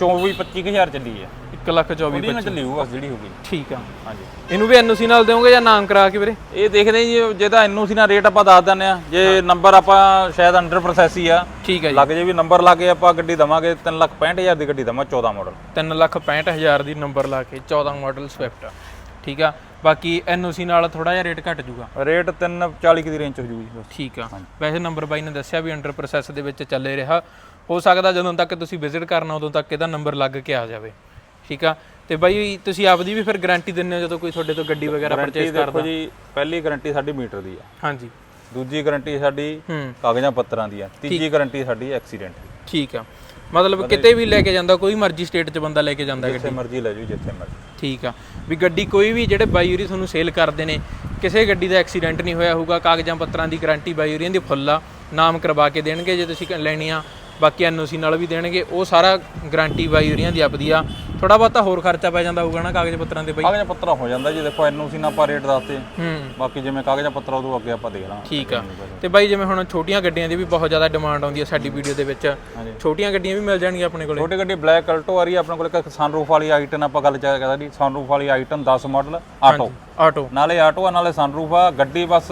24 25000 ਚੱਲੀ ਹੈ 1 ਲੱਖ 24 ਉਹਦੀ ਨਾਲ ਚੱਲੀ ਹੋਊ ਬਸ ਜਿਹੜੀ ਹੋਊਗੀ ਠੀਕ ਆ। ਹਾਂਜੀ। ਇਹਨੂੰ ਵੀ ਐਨਓਸੀ ਨਾਲ ਦੇਵੋਗੇ ਜਾਂ ਨਾਮ ਕਰਾ ਕੇ ਵੀਰੇ? ਇਹ ਦੇਖਦੇ ਜੀ ਜੇ ਤਾਂ ਐਨਓਸੀ ਨਾਲ ਰੇਟ ਆਪਾਂ ਦੱਸ ਦਿੰਦੇ ਆ ਜੇ ਨੰਬਰ ਆਪਾਂ ਸ਼ਾਇਦ ਅੰਡਰ ਪ੍ਰੋਸੈਸ ਹੀ ਆ। ਠੀਕ ਹੈ ਜੀ। ਲੱਗ ਜੇ ਵੀ ਨੰਬਰ ਲਾ ਕੇ ਆਪਾਂ ਗੱਡੀ ਦਵਾਂਗੇ 365000 ਦੀ ਗੱਡੀ ਦਵਾਂ 14 ਮਾਡਲ 3 ਲੱਖ 65000 ਦੀ ਨੰਬਰ ਲਾ ਕੇ 14 ਮਾਡਲ ਸਵਿਫਟ ਠੀਕ ਆ। ਬਾਕੀ ਐਨਓਸੀ ਨਾਲ ਥੋੜਾ ਜਿਹਾ ਰੇਟ ਘਟ ਜੂਗਾ ਰੇਟ 340 ਦੀ ਰੇਂਜ ਚ ਹੋ ਜੂਗੀ ਠੀਕ ਆ। ਵੈਸੇ ਨੰਬਰ ਬਾਈ ਨੇ ਦੱਸਿਆ ਵੀ ਅੰਡਰ ਪ੍ਰੋਸੈਸ ਦੇ ਵਿੱਚ ਚੱਲੇ ਰਿਹਾ। ਹੋ ਸਕਦਾ ਜਦੋਂ ਤੱਕ ਤੁਸੀਂ ਵਿਜ਼ਿਟ ਕਰਨਾ ਉਦੋਂ ਤੱਕ ਇਹਦਾ ਨੰਬਰ ਲੱਗ ਕੇ ਆ ਜਾਵੇ। ਠੀਕ ਆ? ਤੇ ਬਾਈ ਤੁਸੀਂ ਆਪਦੀ ਵੀ ਫਿਰ ਗਾਰੰਟੀ ਦਿੰਦੇ ਹੋ ਜਦੋਂ ਕੋਈ ਤੁਹਾਡੇ ਤੋਂ ਗੱਡੀ ਵਗੈਰਾ ਪਰਚੇਸ ਦੇਖੋ ਕਰਦਾ? ਜੀ ਪਹਿਲੀ ਗਾਰੰਟੀ ਸਾਡੀ ਮੀਟਰ ਦੀ ਆ। ਹਾਂਜੀ। ਦੂਜੀ ਗਾਰੰਟੀ ਸਾਡੀ ਕਾਗਜ਼ਾਂ ਪੱਤਰਾਂ ਦੀ ਆ। ਤੀਜੀ ਗਾਰੰਟੀ ਸਾਡੀ ਐਕਸੀਡੈਂਟ ਦੀ ਠੀਕ ਆ। ਮਤਲਬ ਕਿਤੇ ਵੀ ਲੈ ਕੇ ਜਾਂਦਾ ਕੋਈ ਮਰਜ਼ੀ ਸਟੇਟ 'ਚ ਬੰਦਾ ਲੈ ਕੇ ਜਾਂਦਾ ਗੱਡੀ। ਜਿੱਥੇ ਮਰਜ਼ੀ ਲੈ ਜਾਓ ਜਿੱਥੇ ਮਰਜ਼ੀ। ਠੀਕ ਆ। ਵੀ ਗੱਡੀ ਕੋਈ ਵੀ ਜਿਹੜੇ ਬਾਈਰੀ ਤੁਹਾਨੂੰ ਸੇਲ ਕਰਦੇ ਨੇ ਕਿਸੇ ਗੱਡੀ ਦਾ ਐਕਸੀਡੈਂਟ ਨਹੀਂ ਹੋਇਆ ਹੋਊਗਾ ਕਾਗਜ਼ਾਂ ਪੱਤਰਾਂ ਦੀ ਗਾਰੰਟੀ ਬਾਈਰੀਆਂ ਦੀ ਫੁੱਲ ਆ ਨਾਮ ਕਰਵਾ ਕੇ ਦੇਣਗੇ ਜੇ ਤੁਸੀਂ ਲੈਣੀ ਆ ਬਾਕੀ ਐਨਓਸੀ ਨਾਲ ਵੀ ਦੇਣਗੇ। ਉਹ ਸਾਰਾ ਗਾਰੰਟੀ ਬਾਈ ਹੋਰੀਆਂ ਦੀ ਆਪਦੀ ਆ। ਥੋੜਾ ਬਹੁਤਾ ਹੋਰ ਖਰਚਾ ਪੈ ਜਾਂਦਾ ਹੋਊਗਾ ਨਾ ਕਾਗਜ਼ ਪੱਤਰਾਂ ਤੇ ਬਾਈ? ਕਾਗਜ਼ਾਂ ਪੱਤਰ ਹੋ ਜਾਂਦਾ ਜੀ ਦੇਖੋ ਐਨਓਸੀ ਨਾਲ ਆਪਾਂ ਰੇਟ ਦੱਸਤੇ ਹੂੰ। ਬਾਕੀ ਜਿਵੇਂ ਕਾਗਜ਼ਾਂ ਪੱਤਰ ਉਦੋਂ ਅੱਗੇ ਆਪਾਂ ਦੇਖ ਲਾਂਗੇ। ਠੀਕ ਆ। ਤੇ ਬਾਈ ਜਿਵੇਂ ਹੁਣ ਛੋਟੀਆਂ ਗੱਡੀਆਂ ਦੀ ਵੀ ਬਹੁਤ ਜ਼ਿਆਦਾ ਡਿਮਾਂਡ ਆਉਂਦੀ ਹੈ ਸਾਡੀ ਵੀਡੀਓ ਦੇ ਵਿੱਚ। ਛੋਟੀਆਂ ਗੱਡੀਆਂ ਵੀ ਮਿਲ ਜਾਣਗੀਆਂ ਆਪਣੇ ਕੋਲੇ? ਛੋਟੀ ਗੱਡੀ ਬਲੈਕ ਅਲਟੋ ਆ ਰਹੀ ਹੈ ਆਪਣੇ ਕੋਲ ਇੱਕ ਸਨਰੂਫ ਵਾਲੀ ਆਈਟਨ ਆਪਾਂ ਗੱਲ ਚਾਹ ਕਰਦਾ ਜੀ ਸਨਰੂਫ ਵਾਲੀ ਆਈਟਨ 10 ਮਾਡਲ ਆਟੋ ਆਟੋ ਨਾਲੇ ਆਟੋ ਆ ਨਾਲੇ ਸਨਰੂਫ ਆ ਗੱਡੀ ਬਸ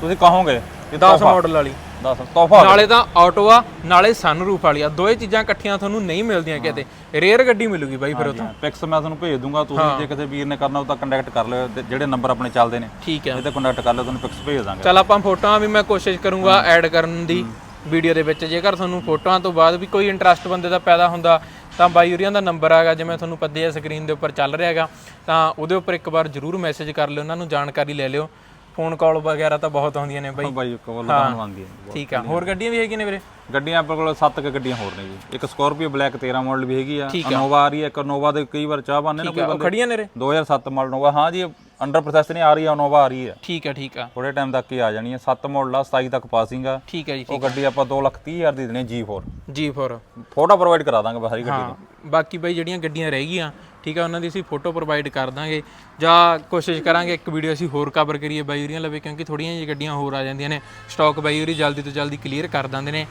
ਤੁਸੀਂ ਕਹੋਗੇ 10 ਮਾਡਲ ਵਾਲੀ। 10 ਤੋਹਫਾ ਨਾਲੇ ਤਾਂ ਆਟੋ ਆ ਨਾਲੇ ਸਨਰੂਫ ਵਾਲੀ ਆ। ਦੋਏ ਚੀਜ਼ਾਂ ਇਕੱਠੀਆਂ ਤੁਹਾਨੂੰ ਨਹੀਂ ਮਿਲਦੀਆਂ ਕਿਤੇ। ਰੇਅਰ ਗੱਡੀ ਮਿਲੂਗੀ ਬਾਈ ਫਿਰ ਉਥੋਂ। ਪਿਕਸ ਮੈਂ ਤੁਹਾਨੂੰ ਭੇਜ ਦੂੰਗਾ। ਤੁਸੀਂ ਜੇ ਕਿਸੇ ਵੀਰ ਨੇ ਕਰਨਾ ਉਹ ਤਾਂ ਕੰਟੈਕਟ ਕਰ ਲਿਓ। ਜਿਹੜੇ ਨੰਬਰ ਆਪਣੇ ਚੱਲਦੇ ਨੇ ਠੀਕ ਹੈ ਇਹਦੇ ਕੰਟੈਕਟ ਕਰ ਲਿਓ ਤੁਹਾਨੂੰ ਪਿਕਸ ਭੇਜ ਦਾਂਗੇ। ਚਲ ਆਪਾਂ ਫੋਟੋਆਂ ਵੀ ਮੈਂ ਕੋਸ਼ਿਸ਼ ਕਰੂੰਗਾ ਐਡ ਕਰਨ ਦੀ ਵੀਡੀਓ ਦੇ ਵਿੱਚ। ਜੇਕਰ ਤੁਹਾਨੂੰ ਫੋਟੋਆਂ ਤੋਂ ਬਾਅਦ ਵੀ ਕੋਈ ਇੰਟਰਸਟ ਬੰਦੇ ਦਾ ਪੈਦਾ ਹੁੰਦਾ ਤਾਂ ਬਾਈ ਯੂਰੀਆਂ ਦਾ ਨੰਬਰ ਹੈਗਾ ਜਿਵੇਂ ਤੁਹਾਨੂੰ ਪੱਦੇ ਆ ਸਕਰੀਨ ਦੇ ਉੱਪਰ ਚੱਲ ਰਿਹਾ ਹੈਗਾ ਤਾਂ ਉਹਦੇ ਉੱਪਰ ਇੱਕ ਵਾਰ ਜਰੂਰ ਮੈਸੇਜ ਕਰ ਲਿਓ ਉਹਨਾਂ ਨੂੰ ਜਾਣਕਾਰੀ ਲੈ ਲਿਓ। ਫੋਨ ਕਾਲ ਵਗੈਰਾ ਤਾਂ ਬਹੁਤ ਆਉਂਦੀਆਂ ਨੇ ਬਾਈ। ਬਾਈ ਕੋਲ ਤੁਹਾਨੂੰ ਆਉਂਦੀ ਹੈ ਠੀਕ ਆ। ਹੋਰ ਗੱਡੀਆਂ ਵੀ ਹੈਗੀਆਂ ਨੇ ਵੀਰੇ? ਗੱਡੀਆਂ ਆਪਣੇ ਕੋਲ 7 ਕ ਗੱਡੀਆਂ ਹੋਰ ਨੇ ਜੀ। ਇੱਕ ਸਕਾਰਪੀਓ ਬਲੈਕ 13 ਮਾਡਲ ਵੀ ਹੈਗੀ ਆ ਇਨੋਵਾ ਆ। ਰਹੀ ਹੈ ਇੱਕ ਇਨੋਵਾ ਦੇ ਕਈ ਵਾਰ ਚਾਹ ਬਾਨੇ ਨਾ ਕੋਈ ਖੜੀਆਂ ਨੇ ਰੇ 2007 ਮਾਡਲ ਇਨੋਵਾ ਹਾਂ ਜੀ ਅੰਡਰ ਪ੍ਰੋਸੈਸ ਨਹੀਂ ਆ ਰਹੀ ਆ ਇਨੋਵਾ ਆ ਰਹੀ ਹੈ ਠੀਕ ਆ ਠੀਕ ਆ। ਥੋੜੇ ਟਾਈਮ ਤੱਕ ਹੀ ਆ ਜਾਣੀ ਹੈ 7 ਮਾਡਲ ਆ 27 ਤੱਕ ਪਾਸਿੰਗ ਆ। ਠੀਕ ਆ ਜੀ ਉਹ ਗੱਡੀ ਆਪਾਂ 230000 ਦੀ ਦੇਣੀ G4 G4 ਫੋਟੋ ਪ੍ਰੋਵਾਈਡ ਕਰਾ ਦਾਂਗੇ ਸਾਰੀ ਗੱਡੀ ਦੀ। ਹਾਂ ਬਾਕੀ ਬਾਈ ਜਿਹੜੀਆਂ ਗੱਡੀਆਂ ਰਹਿ ਗਈਆਂ ਠੀਕ ਆ ਉਹਨਾਂ ਦੀ ਅਸੀਂ ਫੋਟੋ ਪ੍ਰੋਵਾਈਡ ਕਰ ਦਾਂਗੇ। ਜਾਂ ਕੋਸ਼ਿਸ਼ ਕਰਾਂਗੇ ਇੱਕ ਵੀਡੀਓ ਅਸੀਂ ਹੋਰ ਕਵਰ ਕਰੀਏ ਬਾਈ ਉਰੀਆਂ ਲਵੇ, ਕਿਉਂਕਿ ਥੋੜੀਆਂ ਜਿਹੀਆਂ ਗੱਡੀਆਂ ਹੋਰ ਆ ਜਾਂਦੀਆਂ ਨੇ। ਸਟਾਕ ਬਾਈ ਉਰੀ ਜਲਦੀ ਤੋਂ ਜਲਦੀ ਕਲੀਅਰ ਕਰ ਦਿੰਦੇ ਨੇ।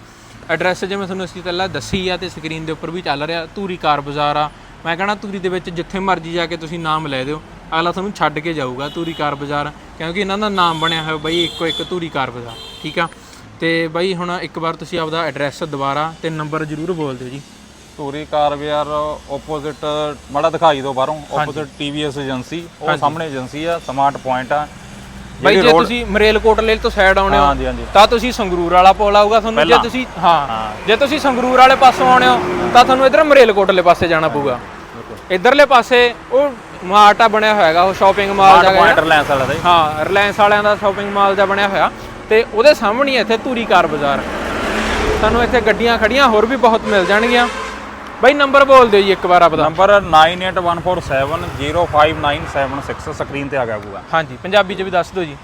ਐਡਰੈਸ ਜਿਵੇਂ ਤੁਹਾਨੂੰ ਅਸੀਂ ਪਹਿਲਾਂ ਦੱਸੀ ਆ ਤੇ ਸਕਰੀਨ ਦੇ ਉੱਪਰ ਵੀ ਚੱਲ ਰਿਹਾ, ਧੂਰੀ ਕਾਰ ਬਾਜ਼ਾਰ ਆ। ਮੈਂ ਕਹਣਾ ਧੂਰੀ ਦੇ ਵਿੱਚ ਜਿੱਥੇ ਮਰਜ਼ੀ ਜਾ ਕੇ ਤੁਸੀਂ ਨਾਮ ਲੈ ਦਿਓ। ਅਗਲਾ ਤੁਹਾਨੂੰ ਛੱਡ ਕੇ ਜਾਊਗਾ ਧੂਰੀ ਕਾਰ ਬਾਜ਼ਾਰ, ਕਿਉਂਕਿ ਇਹਨਾਂ ਦਾ ਨਾਮ ਬਣਿਆ ਹੋਇਆ ਬਈ ਇੱਕੋ ਇੱਕ ਧੂਰੀ ਕਾਰ ਬਾਜ਼ਾਰ, ਠੀਕ ਆ? ਤੇ ਬਈ ਹੁਣ ਇੱਕ ਵਾਰ ਤੁਸੀਂ ਆਪਦਾ ਐਡਰੈਸ ਦੁਬਾਰਾ ਤੇ ਨੰਬਰ ਜ਼ਰੂਰ ਬੋਲ ਦਿਓ ਜੀ। ਧੂਰੀ ਕਾਰ ਵੀਆਰ ਆਪੋਜ਼ਿਟ ਮਾੜਾ ਦਿਖਾਈ ਦਿਓ ਬਾਹਰੋਂ ਆਪੋਜ਼ਿਟ ਟੀਵੀਐਸ ਏਜੰਸੀ ਉਹ ਸਾਹਮਣੇ ਏਜੰਸੀ ਆ ਸਮਾਰਟ ਪੁਆਇੰਟ ਆ। ਬਾਈ ਜੇ ਤੁਸੀਂ ਮਰੇਲ ਕੋਟਲੇ ਤੋਂ ਸਾਈਡ ਆਉਣੇ ਹੋ ਤਾਂ ਤੁਸੀਂ ਸੰਗਰੂਰ ਵਾਲਾ ਪੁਲ ਆਊਗਾ ਤੁਹਾਨੂੰ ਜੇ ਤੁਸੀਂ ਹਾਂ। ਜੇ ਤੁਸੀਂ ਸੰਗਰੂਰ ਵਾਲੇ ਪਾਸੋਂ ਆਉਣੇ ਹੋ ਤਾਂ ਤੁਹਾਨੂੰ ਇਧਰ ਮਰੇਲ ਕੋਟਲੇ ਪਾਸੇ ਜਾਣਾ ਪਊਗਾ। ਇਧਰਲੇ ਪਾਸੇ ਉਹ ਮਾਰਟ ਆ ਬਣਿਆ ਹੋਇਆ ਹੈਗਾ ਉਹ ਸ਼ਾਪਿੰਗ ਮਾਲ ਦਾ ਪੁਆਇੰਟ ਲੈਂਸ ਵਾਲਾ ਦਾ। ਹਾਂ ਰਿਲਾਇੰਸ ਵਾਲਿਆਂ ਦਾ ਸ਼ਾਪਿੰਗ ਮਾਲ ਦਾ ਬਣਿਆ ਹੋਇਆ। ਤੇ ਉਹਦੇ ਸਾਹਮਣੇ ਇੱਥੇ ਧੂਰੀ ਕਾਰ ਬਾਜ਼ਾਰ। ਤੁਹਾਨੂੰ ਇੱਥੇ ਗੱਡੀਆਂ ਖੜੀਆਂ ਹੋਰ ਵੀ ਬਹੁਤ ਮਿਲ ਜਾਣਗੀਆਂ। ਬਾਈ ਨੰਬਰ ਬੋਲ ਦਿਓ ਜੀ ਇੱਕ ਵਾਰ ਆਪਦਾ। ਨੰਬਰ 9814705976 ਸਕਰੀਨ ਤੇ ਆ ਗਿਆ ਹੋਊਗਾ। ਹਾਂਜੀ ਪੰਜਾਬੀ ਚ ਵੀ ਦੱਸ ਦਿਓ ਜੀ।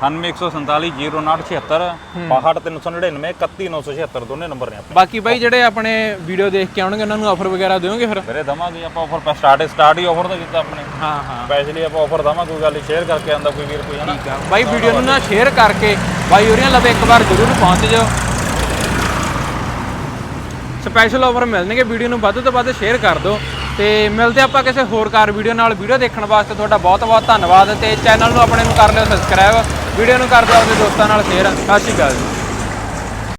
9147090976 62399 31976 ਦੋਨੇ ਨੰਬਰ ਨੇ ਆਪਣੇ ਬਾਕੀ ਬਾਈ ਜਿਹੜੇ ਆਪਣੇ ਵੀਡੀਓ ਦੇਖ ਕੇ ਆਉਣਗੇ ਉਹਨਾਂ ਨੂੰ ਆਫਰ ਵਗੈਰਾ ਦਿਓਗੇ ਫਿਰ? ਵੀਰੇ ਦਵਾਂਗੇ ਆਪਾਂ ਆਫਰ ਸਟਾਰਟ ਸਟਾਰਟ ਹੀ ਆਫਰ ਦਾ ਕੀਤਾ ਆਪਣੇ। ਹਾਂ ਹਾਂ। ਸਪੈਸ਼ਲੀ ਆਪਾਂ ਆਫਰ ਦਵਾਂਗੇ ਕੋਈ ਗੱਲ ਸ਼ੇਅਰ ਕਰਕੇ ਆਂਦਾ ਕੋਈ ਵੀਰ ਕੋਈ ਹਨਾ? ਠੀਕ ਆ। ਬਾਈ ਵੀਡੀਓ ਨੂੰ ਨਾ ਸ਼ੇਅਰ ਕਰਕੇ ਬਾਈ ਹੋਰੀਆਂ ਲਵੇ ਇੱਕ ਵਾਰ ਜ਼ਰੂਰ ਪਹੁੰਚ ਜਾਓ। ਸਪੈਸ਼ਲ ਆਫਰ ਮਿਲਣਗੇ ਵੀਡੀਓ ਨੂੰ ਵੱਧ ਤੋਂ ਵੱਧ ਸ਼ੇਅਰ ਕਰ ਦਿਓ ਤੇ ਮਿਲਦੇ ਆਪਾਂ ਕਿਸੇ ਹੋਰ ਕਾਰ ਵੀਡੀਓ ਨਾਲ। ਵੀਡੀਓ ਦੇਖਣ ਵਾਸਤੇ ਤੁਹਾਡਾ ਬਹੁਤ ਬਹੁਤ ਧੰਨਵਾਦ ਤੇ ਚੈਨਲ ਨੂੰ ਆਪਣੇ ਨੂੰ ਕਰ ਲਿਓ ਸਬਸਕ੍ਰਾਈਬ ਵੀਡੀਓ ਨੂੰ ਕਰ ਦਿਓ ਆਪਣੇ ਦੋਸਤਾਂ ਨਾਲ ਸ਼ੇਅਰ ਸਤਿ ਸ਼੍ਰੀ ਅਕਾਲ ਜੀ।